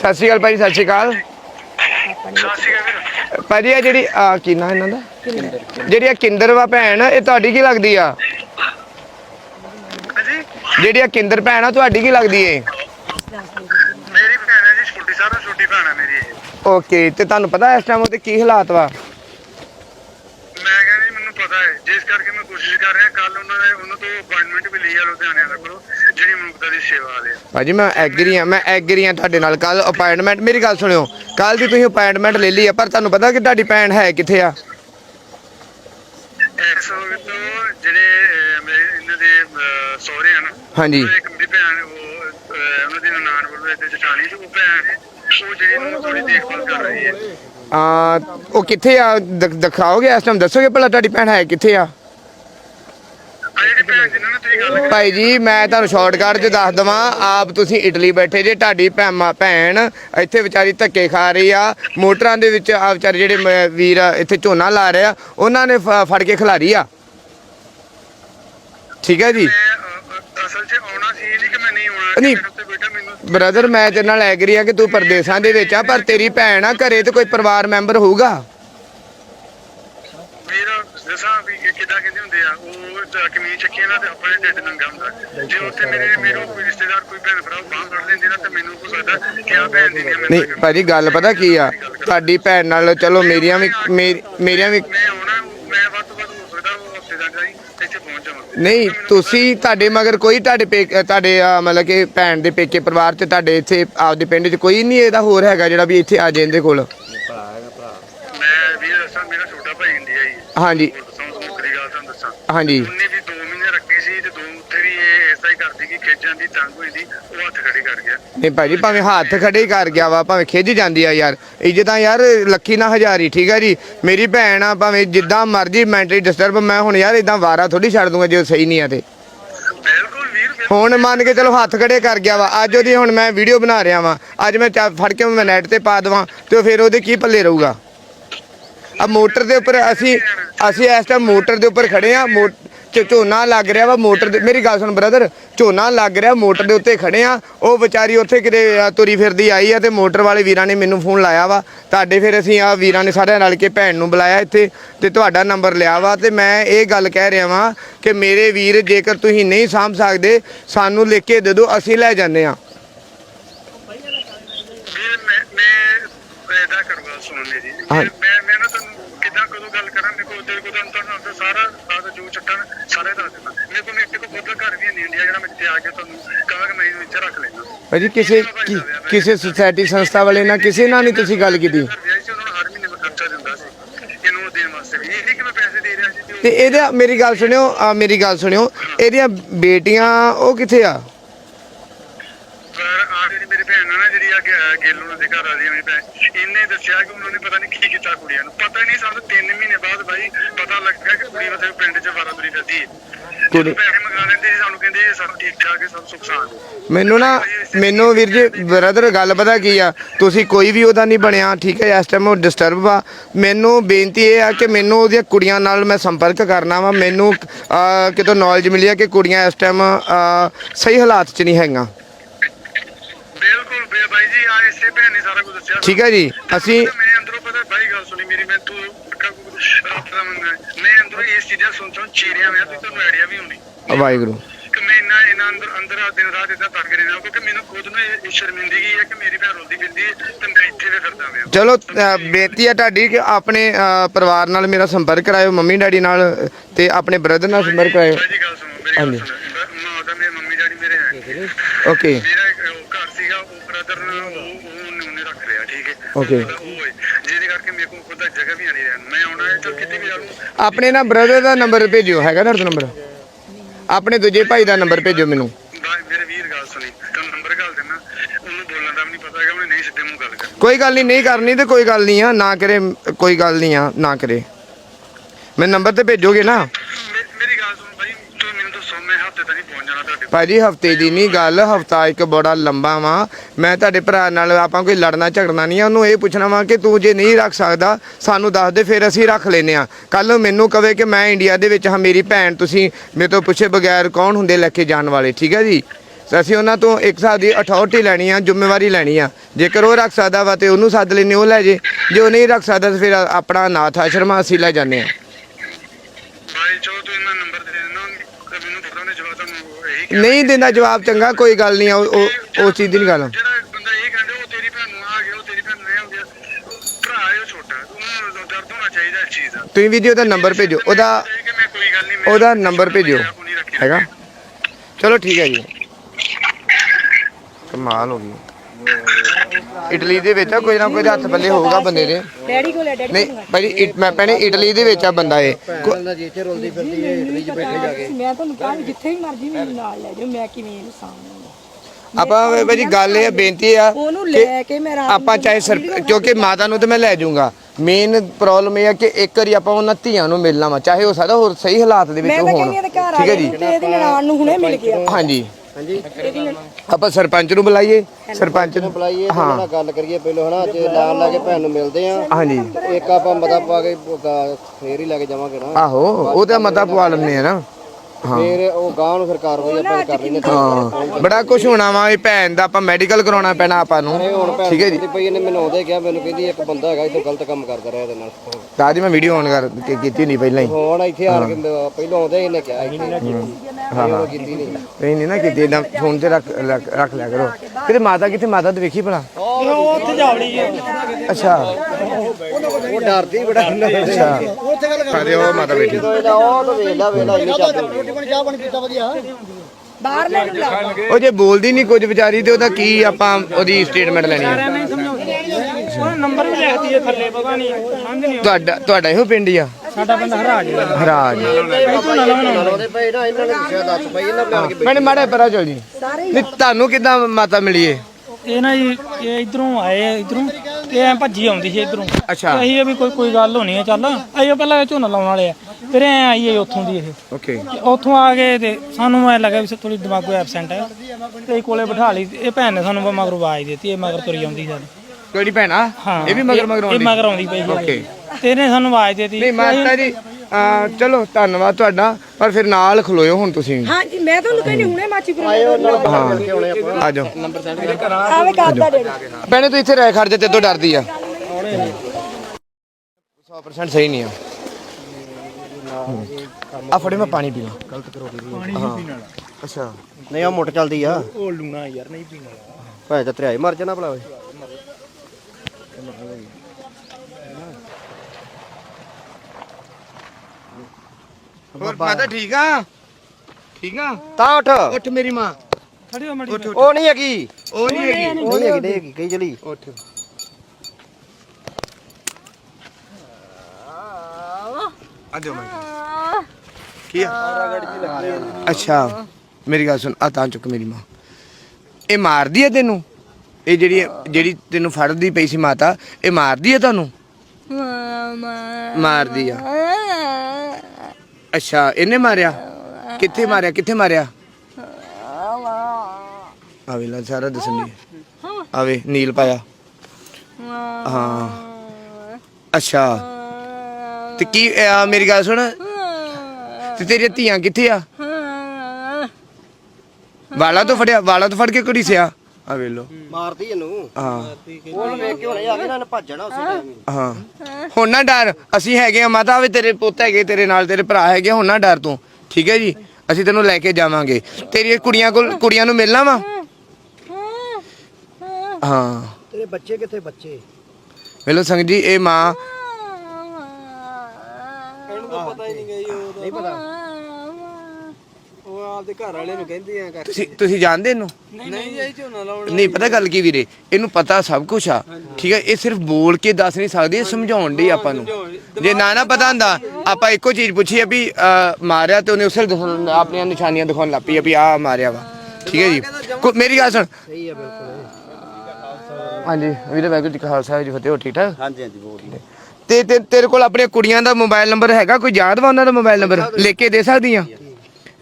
ਸਤਿ ਸ਼੍ਰੀ ਅਕਾਲ ਭਾਈ ਸਤਿ ਸ਼੍ਰੀ ਅਕਾਲ। ਭਾਜੀ ਆ ਜਿਹੜੀ ਆ ਕੀ ਨਾਂ ਇਹਨਾਂ ਦਾ? ਜਿਹੜੀ ਆ ਕਿੰਦਰ ਵਾ ਭੈਣ ਇਹ ਤੁਹਾਡੀ ਕੀ ਲੱਗਦੀ ਆ? ਜਿਹੜੀ ਆ ਕਿੰਦਰ ਭੈਣ ਆ ਤੁਹਾਡੀ ਕੀ ਲੱਗਦੀ ਏ? ਮੇਰੀ ਭੈਣ ਹੈ ਜੀ ਛੋਟੀ ਸਾਰਾ ਛੋਟੀ ਭੈਣ ਹੈ ਮੇਰੀ ਇਹ। ਓਕੇ ਤੇ ਤੁਹਾਨੂੰ ਪਤਾ ਇਸ ਟਾਈਮ ਉਹਦੇ ਕੀ ਹਾਲਾਤ ਵਾ? ਮੈਂ ਕਹਿੰਦੀ ਮੈਨੂੰ ਪਤਾ ਹੈ। ਜਿਸ ਕਰਕੇ ਮੈਂ ਕੋਸ਼ਿਸ਼ ਕਰ ਰਿਹਾ ਕੱਲ ਉਹਨਾਂ ਨੇ ਉਹਨਾਂ ਤੋਂ ਅਪਾਇੰਟਮੈਂਟ ਵੀ ਲਈ ਆ ਲੁਧਿਆਣੇ ਵਾਲੇ ਕੋਲੋਂ ਜਿਹੜੀ ਮਨੁੱਖਤਾ ਦੀ ਸੇਵਾ ਵਾਲੇ ਆ। ਭਾਜੀ ਮੈਂ ਐਗਰੀ ਆ ਮੈਂ ਐਗਰੀ ਆ ਤੁਹਾਡੇ ਨਾਲ। ਕੱਲ ਅਪਾਇੰਟਮੈਂਟ ਮੇਰੀ ਗੱਲ ਸੁਣਿਓ ਕੱਲ ਦੀ ਤੁਸੀਂ ਅਪਾਇੰਟਮੈਂਟ ਲੈ ਲਈ ਆ ਪਰ ਤੁਹਾਨੂੰ ਪਤਾ ਕਿ ਤੁਹਾਡੀ ਭੈਣ ਹੈ ਕਿੱਥੇ ਆ? ਇਸ ਵਕਤ ਜਿਹੜੇ ਅਹ, ਮੇਰੇ ਇਹਨਾਂ ਦੇ ਅਹ, ਸਹੁਰੇ ਹਨ ਹਾਂਜੀ। ਉਹਨਾਂ ਦੀ ਇੱਕ ਮੇਰੀ ਭੈਣ ਉਹ ਅਹ, ਉਹਨਾਂ ਦੀ ਨਾਨ ਵੱਲੋਂ ਇੱਥੇ ਚਟਾਣੀ ਤੇ ਉਹ ਭੈਣ ਉਹ ਜਿਹੜੀ ਨੂੰ ਥੋੜੀ ਦੇਖਭਾਲ ਕਰ ਰਹੀ ਹੈ। ਆ ਉਹ ਕਿੱਥੇ ਆ? ਦ- ਦਿਖਾਓਗੇ ਇਸ ਟਾਈਮ ਦੱਸੋਗੇ ਭਲਾ ਤੁਹਾਡੀ ਭੈਣ ਹੈ ਕਿੱਥੇ ਆ? ਆ ਜਿਹੜੀ ਭੈਣ ਜਿਨ੍ਹਾਂ ਨਾਲ ਤੁਸੀਂ ਗੱਲ ਭਾਈ ਜੀ ਮੈਂ ਤੁਹਾਨੂੰ ਸ਼ਾਰਟਕਟ 'ਚ ਦੱਸ ਦਵਾਂ। ਆਪ ਤੁਸੀਂ ਇਟਲੀ ਬੈਠੇ ਜੇ ਤੁਹਾਡੀ ਭੈਮਾ ਭੈਣ ਇੱਥੇ ਵਿਚਾਰੀ ਧੱਕੇ ਖਾ ਰਹੀ ਆ। ਮੋਟਰਾਂ ਦੇ ਵਿੱਚ ਆ ਵਿਚਾਰੇ ਜਿਹੜੇ ਮ- ਵੀਰ ਆ, ਇੱਥੇ ਝੋਨਾ ਲਾ ਰਹੇ। ਆ ਉਹਨਾਂ ਨੇ ਫ- ਫੜ ਕੇ ਖਿਲਾਰੀ ਆ। ਠੀਕ ਹੈ ਜੀ? ਮੈਂ ਅਸਲ 'ਚ ਆਉਣਾ ਸੀ ਨਹੀਂ ਕਿ ਮੈਂ ਨਹੀਂ ਆਉਣਾ ਨਹੀਂ। ਮੇਰੇ ਉੱਤੇ ਬੇਟਾ ਮੈਨੂੰ ਬ੍ਰਦਰ ਮੈਂ ਤੇਰੇ ਨਾਲ ਐਗਰੀ ਆ ਕਿ ਤੂੰ ਪਰਦੇਸਾਂ ਦੇ ਵਿੱਚ ਆ ਪਰ ਤੇਰੀ ਭੈਣ ਆ ਘਰੇ ਤੇ ਕੋਈ ਪਰਿਵਾਰ ਮੈਂਬਰ ਹੋਊਗਾ? ਵੀਰ ਦੱਸਾਂ ਵੀ ਇਹ ਕਿੱਦਾਂ ਕਹਿੰਦੇ ਹੁੰਦੇ ਆ ਉਹ ਤਾਂ ਕਮੀਜ਼ ਚੱਕੀ ਨਾ ਤੇ ਆਪਣੇ ਢਿੱਡ ਨੰਗਾ ਹੁੰਦਾ। ਜੇ ਉੱਥੇ ਮੇਰੇ ਮੇਰੇ ਕੋਈ ਰਿਸ਼ਤੇਦਾਰ ਕੋਈ ਭੈਣ ਭਰਾ ਬਾਹਰ ਫੜ ਲੈਂਦੇ ਨਾ ਤੇ ਮੈਨੂੰ ਹੋ ਸਕਦਾ ਕਿ ਆ ਭੈਣ ਦੀ ਨਹੀਂ ਮੈਂ ਨਹੀਂ ਭਾਜੀ ਗੱਲ ਪਤਾ ਕੀ ਆ? ਤੁਹਾਡੀ ਭੈਣ ਨਾਲ ਚਲੋ ਮੇਰੀਆਂ ਵੀ ਮੇਰੀ- ਮੇਰੀਆਂ ਵੀ ਮੈਂ ਆਉਣਾ ਮੈਂ ਵੱਧ ਤੋਂ ਨਹੀਂ ਤੁਸੀਂ ਤੁਹਾਡੇ ਮਗਰ ਕੋਈ ਤੁਹਾਡੇ ਪੇ- ਤੁਹਾਡੇ ਮਤਲਬ ਕਿ ਭੈਣ ਦੇ ਪੇਕੇ ਪਰਿਵਾਰ ਤੇ ਤੁਹਾਡੇ ਇੱਥੇ ਆਪਦੇ ਪਿੰਡ 'ਚ ਕੋਈ ਨਹੀਂ ਇਹਦਾ ਹੋਰ ਹੈਗਾ ਜਿਹੜਾ ਵੀ ਇੱਥੇ ਆ ਜਾਏ ਇਹਦੇ ਕੋਲ? ਹਾਂਜੀ। ਹਾਂਜੀ। ਖੇਜਾਂ ਦੀ ਤੰਗ ਹੋਈ ਦੀ ਉਹ ਹੱਥ ਖੜੇ ਕਰ ਗਿਆ। ਨਹੀਂ ਭਾਜੀ ਭਾਵੇਂ ਹੱਥ ਖੜੇ ਹੀ ਕਰ ਗਿਆ ਵਾ ਭਾਵੇਂ ਖਿੱਚ ਜਾਂਦੀ ਆ ਯਾਰ। ਇੱਜ਼ਤਾਂ ਯਾਰ ਲੱਖੀ ਨਾ ਹਜ਼ਾਰੀ ਠੀਕ ਆ ਜੀ? ਮੇਰੀ ਭੈਣ ਆ ਭਾਵੇਂ ਜਿੱਦਾਂ ਮਰਜ਼ੀ ਮੈਂਟਲੀ ਡਿਸਟਰਬ ਮੈਂ ਹੁਣ ਯਾਰ ਇਦਾਂ ਵਾਰਾ ਥੋੜੀ ਛੱਡ ਦੂੰਗਾ ਜੇ ਉਹ ਸਹੀ ਨਹੀਂ ਆ ਤੇ। ਬਿਲਕੁਲ ਵੀਰ ਬਿਲਕੁਲ। ਹੁਣ ਮੰਨ ਕੇ ਚਲੋ ਹੱਥ ਖੜੇ ਕਰ ਗਿਆ ਵਾ ਅੱਜ ਉਹਦੀ ਹੁਣ ਮੈਂ ਵੀਡੀਓ ਬਣਾ ਰਿਹਾ ਵਾਂ। ਅੱਜ ਮੈਂ ਚਾ- ਫੜ ਕੇ ਮੈਂ ਨੈਟ ਤੇ ਪਾ ਦੇਵਾਂ ਤੇ ਫਿਰ ਉਹਦੇ ਕੀ ਪੱਲੇ ਰਹੂਗਾ? ਆ ਮੋਟਰ ਦੇ ਉੱਪਰ ਅਸੀਂ ਅਸੀਂ ਇਸ ਟਾਈਮ ਮੋਟਰ ਦੇ ਉੱਪਰ ਖੜੇ ਆ ਮੋ- ਝੋਨਾ ਲੱਗ ਰਿਹਾ ਵਾ ਮੋਟਰ ਦੇ ਮੇਰੀ ਗੱਲ ਸੁਣ ਬ੍ਰਦਰ ਝੋਨਾ ਲੱਗ ਰਿਹਾ ਮੋਟਰ ਦੇ ਉੱਤੇ ਖੜੇ ਆ। ਉਹ ਵਿਚਾਰੀ ਉੱਥੇ ਕਿਤੇ ਤੁਰੀ ਫਿਰਦੀ ਆਈ ਆ ਤੇ ਮੋਟਰ ਵਾਲੇ ਵੀਰਾਂ ਨੇ ਮੈਨੂੰ ਫੋਨ ਲਾਇਆ ਵਾ। ਤੁਹਾਡੇ ਫਿਰ ਅਸੀਂ ਆ ਵੀਰਾਂ ਨੇ ਸਾਰਿਆਂ ਰਲ ਕੇ ਭੈਣ ਨੂੰ ਬੁਲਾਇਆ ਇੱਥੇ ਤੇ ਤੁਹਾਡਾ ਨੰਬਰ ਲਿਆ ਵਾ ਤੇ ਮੈਂ ਇਹ ਗੱਲ ਕਹਿ ਰਿਹਾ ਵਾਂ ਕਿ ਮੇਰੇ ਵੀਰ ਜੇਕਰ ਤੁਸੀਂ ਨਹੀਂ ਸਾਂਭ ਸਕਦੇ ਸਾਨੂੰ ਲਿਖ ਕੇ ਦੇ ਦਿਓ ਅਸੀਂ ਲੈ ਜਾਂਦੇ ਆ। ਮੈਂ ਮੈਂ ਇਹਦਾ ਕਰਵਾ ਸੁਣਨੇ। ਫਿਰ ਮੈਂ ਮੈਂ ਨਾ ਤੁਹਾਨੂੰ ਕਿੱਦਾਂ ਕਦੋਂ ਗੱਲ ਕਰਾਂ ਮੇਰੇ ਕੋਲ ਤੇਰੇ ਕੋਲ ਤੁਹਾਨੂੰ ਤੁਹਾਨੂੰ ਆਪਦਾ ਸਾਰਾ ਆਪਦਾ ਜੋ ਚੱਟਣ ਸਾਰੇ ਦੱਸ ਦਿੰਦਾ। ਮੇਰੇ ਕੋਲ ਮੇਰੇ ਕੋਲ ਖੁਦ ਘਰ ਵੀ ਨਹੀਂ ਇੰਡੀਆ ਜਿਹੜਾ ਮੈਂ ਜਿੱਥੇ ਆ ਕੇ ਤੁਹਾਨੂੰ ਕਹਾਂਗਾ ਮੈਂ ਇਹਨੂੰ ਇੱਥੇ ਰੱਖ ਲੈਣਾ ਭਾਜੀ ਕਿਸੇ ਕੀ- ਕਿਸੇ ਸੁਸਾਇਟੀ ਸੰਸਥਾ ਵਾਲੇ ਨਾਲ ਕਿਸੇ ਨਾਲ ਨਹੀਂ ਤੁਸੀਂ ਗੱਲ ਕੀਤੀ। ਦੇਣ ਕਿ ਤੇ ਇਹਦੇ ਮੇਰੀ ਗੱਲ ਸੁਣਿਓ ਮੇਰੀ ਗੱਲ ਸੁਣਿਓ ਇਹਦੀਆਂ ਬੇਟੀਆਂ ਉਹ ਕਿੱਥੇ ਆ ਪਰ ਆ ਜਿਹੜੀ ਮੇਰੀ ਭੈਣ ਆ ਨਾ ਜਿਹੜੀ ਆ ਗੇ- ਗਿੱਲ ਉਹਨਾਂ ਦੇ ਘਰ ਆ ਰਹੀ ਮੇਰੀ ਭੈਣ ਇਹਨੇ ਦੱਸਿਆ ਕਿ ਉਹਨਾਂ ਨੇ ਪਤਾ ਨਹੀਂ ਕੀ ਕੀਤਾ ਕੁੜੀਆਂ ਨੂੰ। ਪਤਾ ਨਹੀਂ ਸਾਨੂੰ 3 ਮਹੀਨੇ ਬਾਅਦ ਬਾਈ ਪਤਾ ਲੱਗਾ ਕਿ ਕੁੜੀ ਉੱਥੇ ਪਿੰਡ 'ਚ ਵਾਰਾ ਤੁਰੀ ਫਿਰਦੀ ਹੈ। ਕੁੜੀ- ਕੁੜੀ ਪੈਸੇ ਮੰਗਾ ਲੈਂਦੇ ਸੀ ਸਾਨੂੰ ਕਹਿੰਦੇ ਇਹ ਸਭ ਠੀਕ ਠਾਕ ਹੈ ਸਭ ਸੁੱਖ ਸਾਂਦ ਹੈ। ਮੈਨੂੰ ਨਾ ਮੈਨੂੰ ਵੀਰ ਜੀ ਬ੍ਰਦਰ ਗੱਲ ਪਤਾ ਕੀ ਆ? ਤੁਸੀਂ ਕੋਈ ਵੀ ਉਹਦਾ ਨਹੀਂ ਬਣਿਆ ਠੀਕ ਹੈ? ਇਸ ਟਾਈਮ ਉਹ ਡਿਸਟਰਬ ਆ ਮੈਨੂੰ ਬੇਨਤੀ ਇਹ ਆ ਕਿ ਮੈਨੂੰ ਉਹਦੀਆਂ ਕੁੜੀਆਂ ਨਾਲ ਮੈਂ ਸੰਪਰਕ ਕਰਨਾ ਵਾ। ਮੈਨੂੰ ਕਿਤੋਂ ਨੌਲੇਜ ਮਿਲੀ ਆ ਕਿ ਕੁੜੀਆਂ ਇਸ ਟਾਈਮ ਸਹੀ ਹਾਲਾਤ 'ਚ ਨਹੀਂ ਹੈਗੀਆਂ। ਬੇ ਬਾਈ ਜੀ ਆ ਇਸੇ ਭੈਣ ਨੇ ਸਾਰਾ ਕੁਝ ਦੱਸਿਆ। ਠੀਕ ਹੈ ਜੀ ਅਸੀਂ ਮੈਂ ਅੰਦਰੋਂ ਪਤਾ ਬਾਈ ਗੱਲ ਸੁਣੀ ਮੇਰੀ ਮੈਂ ਤੂੰ ਰੱਬ ਦਾ ਹੈ। ਮੈਂ ਅੰਦਰੋਂ ਇਸ ਚੀਜ਼ਾਂ ਸੁਣ ਸੁਣ ਚੀਰਿਆ ਹੋਇਆ ਤੇ ਤੁਹਾਨੂੰ ਆਈਡੀਆ ਵੀ ਹੋਣੀ। ਵਾਹਿਗੁਰੂ। ਕਿ ਮੈਂ ਇੰਨਾ ਇਹਨਾਂ ਅੰਦਰ ਅੰਦਰ ਆ ਦਿਨ ਰਾਤ ਇਦਾਂ ਤੜਕੇ ਰਹਿਣਾ ਕਿਉਂਕਿ ਮੈਨੂੰ ਖੁਦ ਨੂੰ ਇਹ ਸ਼ਰਮਿੰਦਗੀ ਹੈ ਕਿ ਮੇਰੀ ਭੈਣ ਰੋਂਦੀ ਫਿਰਦੀ ਹੈ ਤੇ ਮੈਂ ਇੱਥੇ ਵੀ ਫਿਰਦਾ ਪਿਆ। ਚਲੋ ਅਹ, ਬੇਨਤੀ ਆ ਤੁਹਾਡੀ ਕਿ ਆਪਣੇ ਪਰਿਵਾਰ ਨਾਲ ਮੇਰਾ ਸੰਪਰਕ ਕਰਾਇਓ ਮੰਮੀ ਡੈਡੀ ਨਾਲ ਤੇ ਆਪਣੇ ਬ੍ਰਦਰ ਨਾਲ ਸੰਪਰਕ ਕਰਾਇਓ। ਬਾਈ ਜੀ ਗੱਲ ਸੁਣੋ ਮੇਰੀ ਗੱਲ ਸੁਣੋ। ਮਾਂ ਮੇਰੇ ਮੰਮੀ ਡੈਡੀ ਮੇਰੇ ਹੈ ਓਕੇ। ਮੇਰਾ ਫਾਦਰ ਨੂੰ ਉਹ ਉਹਨੇ ਉਹਨੇ ਰੱਖ ਲਿਆ ਠੀਕ ਹੈ? Okay. ਜਿਹਦੇ ਕਰਕੇ ਮੇਰੇ ਕੋਲ ਖੁਦ ਦਾ ਜਗ੍ਹਾ ਵੀ ਨਹੀਂ ਰਹਿਣ। ਮੈਂ ਆਉਣਾ ਹੈ ਚਲ ਕਿਤੇ ਵੀ ਜਾ ਆਪਣੇ ਨਾ ਬ੍ਰਦਰ ਦਾ ਨੰਬਰ ਭੇਜਿਓ। ਹੈਗਾ ਨਾ ਨੰਬਰ ਆਪਣੇ ਦੂਜੇ ਭਾਈ ਦਾ ਨੰਬਰ ਭੇਜੋ ਮੈਨੂੰ। ਕੋਈ ਗੱਲ ਨਹੀਂ ਨਹੀਂ ਕਰਨੀ ਤੇ ਕੋਈ ਗੱਲ ਨਹੀਂ ਆ। ਨਾ ਕਰੇ ਕੋਈ ਗੱਲ ਨਹੀਂ ਆ। ਨਾ ਕਰੇ। ਮੈਨੂੰ ਨੰਬਰ ਤੇ ਭੇਜੋਗੇ ਨਾ? ਭਾਜੀ, ਹਫ਼ਤੇ ਦੀ ਨਹੀਂ ਗੱਲ, ਹਫਤਾ ਇੱਕ ਬੜਾ ਲੰਬਾ ਵਾ। ਮੈਂ ਤੁਹਾਡੇ ਭਰਾ ਨਾਲ ਆਪਾਂ ਕੋਈ ਲੜਨਾ ਝਗੜਨਾ ਨਹੀਂ ਆ, ਉਹਨੂੰ ਇਹ ਪੁੱਛਣਾ ਵਾ ਕਿ ਤੂੰ ਜੇ ਨਹੀਂ ਰੱਖ ਸਕਦਾ, ਸਾਨੂੰ ਦੱਸ ਦੇ, ਫਿਰ ਅਸੀਂ ਰੱਖ ਲੈਨੇ ਆ। ਕੱਲ ਮੈਨੂੰ ਕਵੇ ਕਿ ਮੈਂ ਇੰਡੀਆ ਦੇ ਵਿੱਚ ਹਾਂ, ਮੇਰੀ ਭੈਣ ਤੁਸੀਂ ਮੇਰੇ ਤੋਂ ਪੁੱਛੇ ਬਗੈਰ ਕੌਣ ਹੁੰਦੇ ਲੈ ਕੇ ਜਾਣ ਵਾਲੇ, ਠੀਕ ਹੈ ਜੀ? ਅਸੀਂ ਉਹਨਾਂ ਤੋਂ ਇੱਕ ਹਿਸਾਬ ਦੀ ਅਥਾਰਟੀ ਲੈਣੀ ਆ, ਜ਼ਿੰਮੇਵਾਰੀ ਲੈਣੀ ਆ। ਜੇਕਰ ਉਹ ਰੱਖ ਸਕਦਾ ਵਾ ਤੇ ਉਹਨੂੰ ਸੱਦ ਲੈਨੇ ਉਹ ਲੈ ਜੇ। ਜੇ ਉਹ ਨਹੀਂ ਰੱਖ ਸਕਦਾ ਤਾਂ ਫਿਰ ਆਪਣਾ ਅਨਾਥ ਆਸ਼ਰਮ ਅਸੀਂ ਲੈ ਜਾਂਦੇ ਆ ਭਾਈ ਚਲੋ ਤੂੰ ਇਹਨਾਂ ਨੰਬਰ ਦੇ ਦੇਣਾ ਮੈਨੂੰ ਪਤਾ ਨਹੀਂ ਜਵਾਬ ਤੁਹਾਨੂੰ ਇਹੀ ਕਹਿ- ਨਹੀਂ ਦਿੰਦਾ ਜਵਾਬ ਚੰਗਾ ਕੋਈ ਗੱਲ ਨਹੀਂ ਉਹ ਉਹ ਚੀਜ਼ ਦੀ ਨਹੀਂ ਗੱਲ। ਜਿਹੜਾ ਬੰਦਾ ਇਹ ਕਹਿੰਦਾ ਉਹ ਤੇਰੀ ਭੈਣ ਨੂੰ ਆ ਗਿਆ ਉਹ ਤੇਰੀ ਭੈਣ ਨੂੰ ਇਹ ਹੋ ਗਿਆ ਭਰਾ ਹੈ ਉਹ ਛੋਟਾ ਉਹਨੂੰ ਦਰਦ ਹੋਣਾ ਚਾਹੀਦਾ ਇਸ ਚੀਜ਼ ਦਾ। ਤੁਸੀਂ ਵੀਡੀਓ ਦਾ ਨੰਬਰ ਭੇਜੋ ਉਹਦਾ ਉਹਦਾ ਨੰਬਰ ਭੇਜਿਓ ਹੈਗਾ? ਚਲੋ ਠੀਕ ਹੈ ਜੀ। ਕਮਾਲ ਹੋ ਗਈ। ਇਟਲੀ ਦੇ ਵਿੱਚ ਆ ਕੋਈ ਨਾ ਕੋਈ ਦਾ ਹੱਥ ਪੱਲੇ ਹੋਊਗਾ ਬੰਦੇ ਦੇ। ਡੈਡੀ ਕੋਲ ਹੈ ਡੈਡੀ ਨਹੀਂ ਭਾਈ ਇਟ- ਮੈਂ ਪਹਿਲੇ ਇਟਲੀ ਦੇ ਵਿੱਚ ਆ ਬੰਦਾ ਇਹ। ਕੋ- ਭੈਣ ਨਾਲ ਜਿੱਥੇ ਰੋਲਦੀ ਫਿਰਦੀ ਹੈ ਇਟਲੀ 'ਚ ਬੈਠੇ ਜਾ ਕੇ। ਮੈਂ ਤੁਹਾਨੂੰ ਕਿਹਾ ਵੀ ਜਿੱਥੇ ਵੀ ਮਰਜ਼ੀ ਮੈਨੂੰ ਨਾਲ ਲੈ ਜਾਓ ਮੈਂ ਕਿਵੇਂ ਇਹਨੂੰ ਸਾਹਮਣੇ ਆਪਾਂ ਭਾਈ ਜੀ ਗੱਲ ਇਹ ਆ ਬੇਨਤੀ ਆ ਉਹਨੂੰ ਲੈ ਕੇ ਮੈਂ ਰਾਤ ਆਪਾਂ ਚਾਹੇ ਸਰ ਕਿਉਂਕਿ ਮਾਤਾ ਨੂੰ ਤੇ ਮੈਂ ਲੈ ਜਾਊਂਗਾ। ਮੇਨ ਪ੍ਰੋਬਲਮ ਇਹ ਆ ਕਿ ਇੱਕ ਵਾਰੀ ਆਪਾਂ ਉਹਨਾਂ ਧੀਆਂ ਨੂੰ ਮਿਲਣਾ ਵਾ ਚਾਹੇ ਹੋ ਸਕਦਾ ਹੋਰ ਸਹੀ ਹਾਲਾਤ ਦੇ ਵਿੱਚ ਮੈਂ ਉਹ ਤਾਂ ਹੋਣ। ਕਹਿੰਦੀ ਇਹਦੇ ਘਰ ਆ ਠੀਕ ਹੈ ਜੀ? ਤੇ ਇਹਦੀ ਨਨਾਣ ਨੂੰ ਹੁਣੇ ਮਿਲ ਗਿਆ। ਹਾਂਜੀ। ਹਾਂਜੀ। ਆਪਾਂ ਸਰਪੰਚ ਨੂੰ ਬੁਲਾਈਏ ਸਰਪੰਚ ਨੂੰ ਬੁਲਾਈਏ ਤੇ ਉਹਨਾਂ ਨਾਲ ਗੱਲ ਕਰੀਏ ਪਹਿਲਾਂ ਹਨਾ ਅੱਜ ਲਾਣ ਲਾ ਕੇ ਭੈਣ ਨੂੰ ਮਿਲਦੇ ਆ। ਹਾਂਜੀ। ਇੱਕ ਆਪਾਂ ਮਤਾ ਪਾ ਕੇ ਗਾ- ਫੇਰ ਹੀ ਲੈ ਕੇ ਜਾਵਾਂਗੇ ਨਾ। ਆਹੋ ਉਹ ਤਾਂ ਮਤਾ ਪਵਾ ਲੈਂਦੇ ਆ ਨਾ। ਫੇਰ ਉਹ ਗਾਂ ਨੂੰ ਫਿਰ ਕਾਰਵਾਈ ਆਪਾਂ ਕਰ ਲੈਂਦੇ ਹਾਂ। ਬੜਾ ਕੁਝ ਹੋਣਾ ਵਾ ਇਹ ਭੈਣ ਦਾ ਆਪਾਂ ਮੈਡੀਕਲ ਕਰਾਉਣਾ ਪੈਣਾ ਆਪਾਂ ਨੂੰ। ਠੀਕ ਹੈ ਜੀ। ਤੇ ਭਈ ਇਹਨੇ ਮੈਨੂੰ ਆਉਂਦੇ ਕਿਹਾ ਮੈਨੂੰ ਕਹਿੰਦੀ ਇੱਕ ਬੰਦਾ ਹੈਗਾ ਇੱਥੇ ਗਲਤ ਕੰਮ ਕਰਦਾ ਰਿਹਾ ਇਹਦੇ ਨਾਲ। ਤਾਂ ਜੀ ਮੈਂ ਵੀਡੀਓ ਆਨ ਕਰ ਕੀਤੀ ਨਹੀਂ ਪਹਿਲਾਂ ਹੀ। ਹੁਣ ਇੱਥੇ ਆ ਕੇ ਮ- ਪਹਿਲਾਂ ਆਉਂਦੇ ਇਹਨੇ ਕਿਹਾ ਇੱਥੇ ਹਾਂ। ਹਾਂ ਕੀਤੀ ਨਹੀਂ। ਨਹੀਂ ਨਹੀਂ ਨਾ ਕੀਤੀ ਏਦਾਂ ਫੋਨ ਤੇ ਰੱਖ ਲਿਆ ਕਰੋ। ਕਿਤੇ ਮਾਤਾ ਕਿੱਥੇ ਮਾਤਾ ਤੇ ਵੇਖੀ ਭਲਾ? ਉਹ ਉੱਥੇ ਜਾਵੜੀ ਹੈ ਅੱਛਾ। ਉਹ ਡਰਦੀ ਬੜਾ। ਅੱਛਾ। ਉਹ ਮਾਤਾ ਬੈਠੀ। ਉਹ ਤਾਂ ਵੇਲਾ ਵੇਲਾ ਇੰਨੀ ਚੱਲਦੀ ਬਾਹਰ ਲੈ ਕੇ ਬੁਲਾ ਉਹ ਜੇ ਬੋਲਦੀ ਨਹੀਂ ਕੁਝ ਵਿਚਾਰੀ ਤੇ ਉਹਦਾ ਕੀ ਆਪਾਂ ਉਹਦੀ ਸਟੇਟਮੈਂਟ ਲੈਣੀ ਹੈ ਉਹਨੇ ਨੰਬਰ ਵੀ ਲਿਖਤੀ ਹੈ ਥੱਲੇ ਪਤਾ ਨਹੀਂ ਸਮਝ ਨਹੀਂ ਤੁਹਾਡਾ ਤੁਹਾਡਾ ਇਹੋ ਪਿੰਡ ਹੀ ਆ? ਸਾਡਾ ਬੰਦਾ ਹਰਾਜ ਹੈ ਹਰਾਜ। ਮੈਨੇ ਮਾੜਾ ਪਰਾ ਚਲ ਜੀ। ਨਹੀਂ ਤੁਹਾਨੂੰ ਕਿਦਾਂ ਮਾਤਾ ਮਿਲੀ ਏ ਇਹ ਨਾ ਜੀ ਇਹ ਇਧਰੋਂ ਆਏ ਇਧਰੋਂ ਤੇ ਐ ਭੱਜੀ ਆਉਂਦੀ ਸੀ ਇਧਰੋਂ। ਅੱਛਾ। ਅਸੀਂ ਵੀ ਕੋਈ ਕੋਈ ਗੱਲ ਹੋਣੀ ਹੈ ਚੱਲ। ਅਸੀਂ ਪਹਿਲਾਂ ਝੋਨਾ ਲਾਉਣ ਵਾਲੇ ਆ। ਫਿਰ ਐ ਆਈਏ ਉੱਥੋਂ ਦੀ ਇਹ। ਓਕੇ ਤੇ ਉੱਥੋਂ ਆ ਗਏ ਤੇ ਸਾਨੂੰ ਐ ਲੱਗਾ ਵੀ ਥੋੜੀ ਦਿਮਾਗੋ ਐਬਸੈਂਟ ਹੈ। ਤੇ ਕੋਲੇ ਬਿਠਾ ਲਈ। ਇਹ ਭੈਣ ਨੇ ਸਾਨੂੰ ਮਗਰ ਆਵਾਜ਼ ਦਿੱਤੀ ਇਹ ਮਗਰ ਤੁਰੀ ਆਉਂਦੀ ਸਾਡੀ ਕਿਹੜੀ ਭੈਣਾ ਹਾਂ। ਇਹ ਵੀ ਮਗਰ ਮਗਰ ਇਹ ਆਉਂਦੀ। ਮਗਰ ਆਉਂਦੀ ਪਈ ਓਕੇ ਤੇ ਇਹਨੇ ਸਾਨੂੰ ਆਵਾਜ਼ ਦਿੱਤੀ। ਨਹੀਂ ਮਾਤਾ ਜੀ ਅਹ ਚਲੋ ਧੰਨਵਾਦ ਤੁਹਾਡਾ ਪਰ ਫਿਰ ਨਾਲ ਖਲੋਇਓ ਹੁਣ ਤੁਸੀਂ। ਹਾਂਜੀ ਮੈਂ ਤੁਹਾਨੂੰ ਕਹਿੰਦੀ ਹੁਣੇ ਮਾਚੀਪੁਰ ਹਾਂ। ਆ ਜਾਓ। ਆਵੇ ਕਰਦਾ ਡੈਡੀ ਭੈਣੇ ਤੂੰ ਇੱਥੇ ਰਹਿ ਖੜ ਜਾ ਤੇ ਤੋਂ ਡਰਦੀ ਆ। 100% ਸਹੀ ਨਹੀਂ ਆ। ਆ ਫੜੇ ਮੈਂ ਪਾਣੀ ਪੀਣਾ। ਗਲਤ ਕਰੋ ਪਾਣੀ ਨਹੀਂ ਪੀਣ ਵਾਲਾ। ਅੱਛਾ। ਨਹੀਂ ਉਹ ਮੁੱਟ ਚੱਲਦੀ ਆ। ਉਹ ਲੂਣਾ ਯਾਰ ਨਹੀਂ ਪੀਣਾ ਭਾਵੇਂ ਤਾਂ ਤੇਰਾ ਮਰ ਜਾਣਾ ਭਲਾ ਓਏ। ਹੋਰ ਮਾਤਾ ਠੀਕ ਆ। ਠੀਕ ਆ? ਤਾਂ ਉੱਠ। ਉੱਠ ਮੇਰੀ ਮਾਂ। ਖੜੀ ਹੋ ਮੜੀ ਉੱਠ ਉਹ ਨਹੀਂ ਹੈਗੀ। ਉਹ ਨਹੀਂ ਹੈਗੀ। ਉਹ ਨਹੀਂ ਹੈਗੀ। ਨਹੀਂ ਹੈਗੀ। ਕਹੀ ਚਲੀ। ਉੱਠ। ਆ ਜਾਓ ਮੈਂ। ਕੀ ਆ? ਅੱਛਾ ਮੇਰੀ ਗੱਲ ਸੁਣ ਆ ਤਾਂ ਚੁੱਕ ਮੇਰੀ ਮਾਂ। ਇਹ ਮਾਰਦੀ ਹੈ ਤੈਨੂੰ? ਇਹ ਜਿਹੜੀ ਜਿਹੜੀ ਤੈਨੂੰ ਫੜਦੀ ਪਈ ਸੀ ਮਾਤਾ ਇਹ ਮਾਰਦੀ ਹੈ ਤੁਹਾਨੂੰ? ਮਾਰਦੀ ਆ। ਅੱਛਾ ਇਹਨੇ ਮਾਰਿਆ? ਕਿੱਥੇ ਮਾਰਿਆ? ਕਿੱਥੇ ਮਾਰਿਆ? ਆਵੇ ਲਾ ਸਾਰਾ ਦੱਸਣੀ ਆਵੇ ਨੀਲ ਪਾਇਆ। ਹਾਂ। ਅੱਛਾ। ਤੇ ਕੀ ਆ, ਮੇਰੀ ਗੱਲ ਸੁਣ ਤੇ ਤੇਰੀਆਂ ਧੀਆਂ ਕਿੱਥੇ ਆ? ਵਾਲਾ ਤੋਂ ਫੜਿਆ ਵਾਲਾ ਤੋਂ ਫੜ ਕੇ ਕੁੜੀ ਸਿਆ। ਆ ਵੇ ਲੋ ਮਾਰਦੀ ਇਹਨੂੰ। ਹਾਂ। ਉਹਨੂੰ ਵੇਖ ਕੇ ਹੁਣੇ ਆ ਕੇ ਨਾ ਇਹਨੇ ਭੱਜਣਾ ਉਸੇ ਟਾਈਮ ਹੀ। ਹਾਂ। ਹੁਣ ਨਾ ਡਰ। ਅਸੀਂ ਹੈਗੇ ਆ ਮਾਤਾ ਵੀ ਤੇਰੇ ਪੁੱਤ ਹੈਗੇ ਤੇਰੇ ਨਾਲ ਤੇਰੇ ਭਰਾ ਹੈਗੇ ਹੁਣ ਨਾ ਡਰ ਤੂੰ। ਠੀਕ ਹੈ ਜੀ? ਅਸੀਂ ਤੈਨੂੰ ਲੈ ਕੇ ਜਾਵਾਂਗੇ। ਤੇਰੀਆਂ ਕੁੜੀਆਂ ਕੋਲ ਕੁੜੀਆਂ ਨੂੰ ਮਿਲਣਾ ਵਾ? ਹਾਂ। ਤੇਰੇ ਬੱਚੇ ਕਿੱਥੇ ਬੱਚੇ? ਵੇਲੋ ਸੰਗ ਜੀ ਇਹ ਮਾਂ ਇਹਨੂੰ ਤਾਂ ਪਤਾ ਹੀ ਨਹੀਂ ਗਈ ਉਹ ਨਹੀਂ ਪਤਾ। ਉਹ ਆਪਦੇ ਘਰ ਵਾਲੇ ਨੂੰ ਕਹਿੰਦੀ ਆ ਤੁਸੀਂ ਤੁਸੀਂ ਜਾਣਦੇ ਇਹਨੂੰ? ਨਹੀਂ ਇਹ ਝੋਨਾ ਲਾਉਣ ਨਹੀਂ ਪਤਾ ਗੱਲ ਕੀ ਵੀਰੇ? ਇਹਨੂੰ ਪਤਾ ਸਭ ਕੁਝ ਆ। ਠੀਕ ਹੈ ਇਹ ਸਿਰਫ ਬੋਲ ਕੇ ਦੱਸ ਨਹੀਂ ਸਕਦੀ ਇਹ ਸਮਝਾਉਣ ਦੀ ਆਪਾਂ ਨੂੰ। ਜੇ ਨਾ ਨਾ ਪਤਾ ਹੁੰਦਾ ਆਪਾਂ ਇੱਕੋ ਚੀਜ਼ ਪੁੱਛੀ ਆ ਵੀ ਅਹ, ਮਾਰਿਆ ਤੇ ਉਹਨੇ ਉਸੇ ਦਿਖਾਉਣ- ਆਪਣੀਆਂ ਨਿਸ਼ਾਨੀਆਂ ਦਿਖਾਉਣ ਲੱਪੀ ਆ ਵੀ ਆ ਮਾਰਿਆ ਵਾ। ਠੀਕ ਹੈ ਜੀ? ਕੋ- ਮੇਰੀ ਗੱਲ ਸੁਣ। ਸਹੀ ਆ ਬਿਲਕੁਲ। ਹਾਂਜੀ ਵੀਰੇ ਵਾਹਿਗੁਰੂ ਜੀ ਕਾ ਖਾਲਸਾ ਜੀ ਕੀ ਫਤਿਹ ਹੋ ਠੀਕ ਠਾਕ? ਹਾਂਜੀ ਹਾਂਜੀ ਬਹੁਤ ਵਧੀਆ ਤੇ ਤੇ ਤੇਰੇ ਕੋਲ ਆਪਣੀਆਂ ਕੁੜੀਆਂ ਦਾ ਮੋਬਾਈਲ ਨੰਬਰ ਹੈਗਾ? ਕੋਈ ਯਾਦ ਵਾ ਉਹਨਾਂ ਦਾ ਮੋਬਾਈਲ ਨੰਬਰ ਲਿਖ ਕੇ ਦੇ ਸਕਦੀ ਆ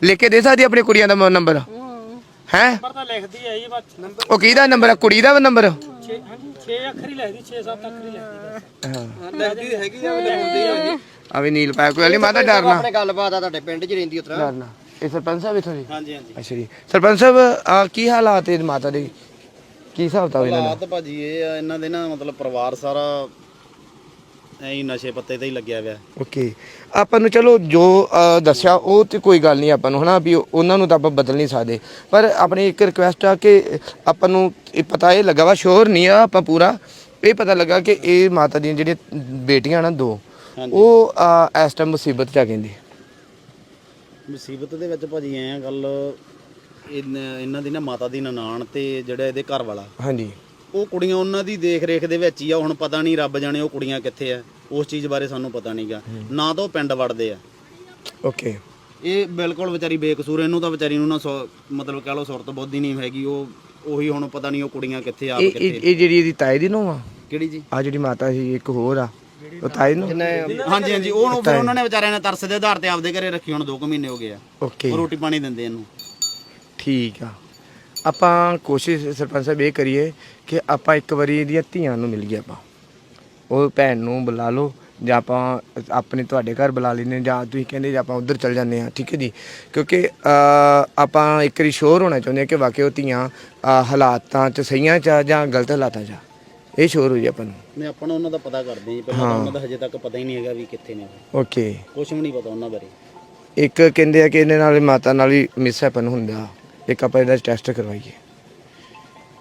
ਲਿਖ ਕੇ ਦੇ ਸਕਦੀ ਆ ਆਪਣੀ ਕੁੜੀਆਂ ਦਾ ਨੰਬਰ ਹੈ। ਪਰ ਤਾਂ ਲਿਖਦੀ ਹੈ ਜੀ ਬਸ ਉਹ ਕਿਹਦਾ ਨੰਬਰ ਆ? ਕੁੜੀ ਦਾ ਨੰਬਰ 6 ਹਾਂਜੀ 6 ਅੱਖਰ ਹੀ ਲਿਖਦੀ 6-7 ਅੱਖਰ ਹੀ। ਲਿਖਦੀ ਲੱਗਦੀ ਹੈਗੀ ਆ ਹੁੰਦੀ ਆ। ਆ ਵੀ ਨੀਲ ਪਾਇਆ ਕੋਈ ਵਾਲੀ ਮਾਤਾ ਡਰਨਾ ਆਪਣੇ ਗੱਲਬਾਤ ਆ ਤੁਹਾਡੇ ਪਿੰਡ 'ਚ ਰਹਿੰਦੀ ਉਤਰਾ। ਡਰਨਾ ਇਹ ਸਰਪੰਚ ਸਾਹਿਬ ਇਥੋਂ ਜੀ? ਹਾਂਜੀ ਹਾਂਜੀ। ਅੱਛਾ ਜੀ। ਸਰਪੰਚ ਸਾਹਿਬ ਆ ਕੀ ਹਾਲਾਤ ਹੈ ਮਾਤਾ ਦੇ? ਕੀ ਹਿਸਾਬ ਤਾਂ ਇਹਨਾਂ ਦਾ? ਹਾਲਾਤ ਭਾਜੀ ਇਹ ਆ ਇਹਨਾਂ ਦੇ ਨਾ ਮਤਲਬ ਪਰਿਵਾਰ ਸਾਰਾ ਐਂ ਹੀ ਨਸ਼ੇ ਪੱਤੇ ਤੇ ਹੀ ਲੱਗਿਆ ਹੋਇਆ ਓਕੇ। ਆਪਾਂ ਨੂੰ ਚਲੋ ਜੋ ਅ, ਦੱਸਿਆ ਉਹ ਤੇ ਕੋਈ ਗੱਲ ਨਹੀਂ ਆਪਾਂ ਨੂੰ ਹਨਾ ਵੀ ਉਹਨਾਂ ਨੂੰ ਤਾਂ ਆਪਾਂ ਬਦਲ ਨਹੀਂ ਸਕਦੇ। ਪਰ ਆਪਣੀ ਇੱਕ ਰਿਕੁਐਸਟ ਆ ਕਿ ਆਪਾਂ ਨੂੰ ਇਹ ਪਤਾ ਇਹ ਲੱਗਾ ਵਾ ਸ਼ੋਰ ਨਹੀਂ ਆ ਆਪਾਂ ਪੂਰਾ ਇਹ ਪਤਾ ਲੱਗਾ ਕਿ ਇਹ ਮਾਤਾ ਦੀਆਂ ਜਿਹੜੀਆਂ ਬੇਟੀਆਂ ਨਾ ਦੋ ਉਹ ਅ, ਇਸ ਟਾਈਮ ਮੁਸੀਬਤ ਚ ਆ ਕਹਿੰਦੇ ਮੁਸੀਬਤ ਦੇ ਵਿੱਚ ਭਾਜੀ ਐਂ ਆ ਗੱਲ ਇਨ- ਇਹਨਾਂ ਦੀ ਨਾ ਮਾਤਾ ਦੀ ਨਨਾਣ ਤੇ ਜਿਹੜਾ ਇਹਦੇ ਘਰ ਵਾਲਾ ਹਾਂਜੀ। ਉਹ ਕੁੜੀਆਂ ਉਹਨਾਂ ਦੀ ਦੇਖ ਰੇਖ ਦੇ ਵਿੱਚ ਹੀ ਆ ਹੁਣ ਪਤਾ ਨਹੀਂ ਰੱਬ ਜਾਣੇ ਉਹ ਕੁੜੀਆਂ ਕਿੱਥੇ ਆ। ਉਸ ਚੀਜ਼ ਬਾਰੇ ਸਾਨੂੰ ਪਤਾ ਨਹੀਂਗਾ। ਨਾ ਤਾਂ ਉਹ ਪਿੰਡ ਵੜਦੇ ਆ। ਓਕੇ। ਇਹ ਬਿਲਕੁਲ ਵਿਚਾਰੀ ਬੇਕਸੂਰ ਇਹਨੂੰ ਤਾਂ ਵਿਚਾਰੀ ਨੂੰ ਨਾ ਸੌ- ਮਤਲਬ ਕਹ ਲਓ ਸੁਰਤ ਬੁੱਧੀ ਨਹੀਂ ਹੈਗੀ। ਉਹ ਉਹੀ ਹੁਣ ਪਤਾ ਨਹੀਂ ਉਹ ਕੁੜੀਆਂ ਕਿੱਥੇ ਆਪ ਇਹ ਕਿੱਥੇ ਇਹ ਇਹ ਜਿਹੜੀ ਇਹਦੀ ਤਾਏ ਦੀ ਨੂੰ ਆ? ਕਿਹੜੀ ਜੀ? ਆ ਜਿਹੜੀ ਮਾਤਾ ਸੀ ਇੱਕ ਹੋਰ ਆ। ਉਹ ਤਾਏ ਨੂੰ ਹਾਂਜੀ ਹਾਂਜੀ। ਉਹ ਫਿਰ ਉਹਨਾਂ ਨੇ ਵਿਚਾਰਿਆਂ ਨੇ ਤਰਸ ਦੇ ਆਧਾਰ ਤੇ ਆਪਦੇ ਘਰੇ ਰੱਖੀ ਹੁਣ 2 ਮਹੀਨੇ ਹੋ ਗਏ ਆ। ਓਕੇ। ਉਹ ਰੋਟੀ ਪਾਣੀ ਦਿੰਦੇ ਇਹਨੂੰ। ਠੀਕ ਆ। ਆਪਾਂ ਕੋਸ਼ਿਸ਼ ਸਰਪੰਚ ਸਾਹਿਬ ਇਹ ਕਰੀਏ ਕਿ ਆਪਾਂ ਇੱਕ ਵਾਰੀ ਇਹਦੀਆਂ ਧੀਆਂ ਨੂੰ ਮਿਲ ਗਏ ਆਪਾਂ। ਉਹ ਭੈਣ ਨੂੰ ਬੁਲਾ ਲਓ ਜਾਂ ਆਪਾਂ ਆਪਣੇ ਤੁਹਾਡੇ ਘਰ ਬੁਲਾ ਲੈਨੇ ਜਾਂ ਤੁਸੀਂ ਕਹਿੰਦੇ ਜਾਂ ਆਪਾਂ ਉੱਧਰ ਚੱਲ ਜਾਂਦੇ ਆ ਠੀਕ ਹੈ ਜੀ? ਕਿਉਂਕਿ ਆਪਾਂ ਇੱਕ ਵਾਰੀ ਸ਼ੋਰ ਹੋਣਾ ਚਾਹੁੰਦੇ ਹਾਂ ਕਿ ਵਾਕਿਆ ਉਹ ਧੀਆਂ ਹਾਲਾਤਾਂ 'ਚ ਸਹੀਆਂ 'ਚ ਆ ਜਾਂ ਗਲਤ ਹਾਲਾਤਾਂ 'ਚ ਆ। ਇਹ ਸ਼ੋਰ ਹੋ ਜੀ ਆਪਾਂ ਨੂੰ। ਮੈਂ ਆਪਾਂ ਨੂੰ ਉਹਨਾਂ ਦਾ ਪਤਾ ਕਰਦੇ ਹਾਂ ਜੀ। ਪਹਿਲਾਂ ਤਾਂ ਉਹਨਾਂ ਦਾ ਹਜੇ ਤੱਕ ਪਤਾ ਹੀ ਨਹੀਂ ਹੈਗਾ ਵੀ ਕਿੱਥੇ ਨੇ ਉਹ। ਓਕੇ ਕੁਝ ਵੀ ਨਹੀਂ ਪਤਾ ਉਹਨਾਂ ਬਾਰੇ। ਇੱਕ ਕਹਿੰਦੇ ਆ ਕਿ ਇਹਦੇ ਨਾਲ ਮਾਤਾ ਨਾਲ ਹੀ ਮਿਸਹੈਪਨ ਹੁੰਦਾ। ਇੱਕ ਆਪਾਂ ਇਹਦਾ ਟੈਸਟ ਕਰਵਾਈਏ।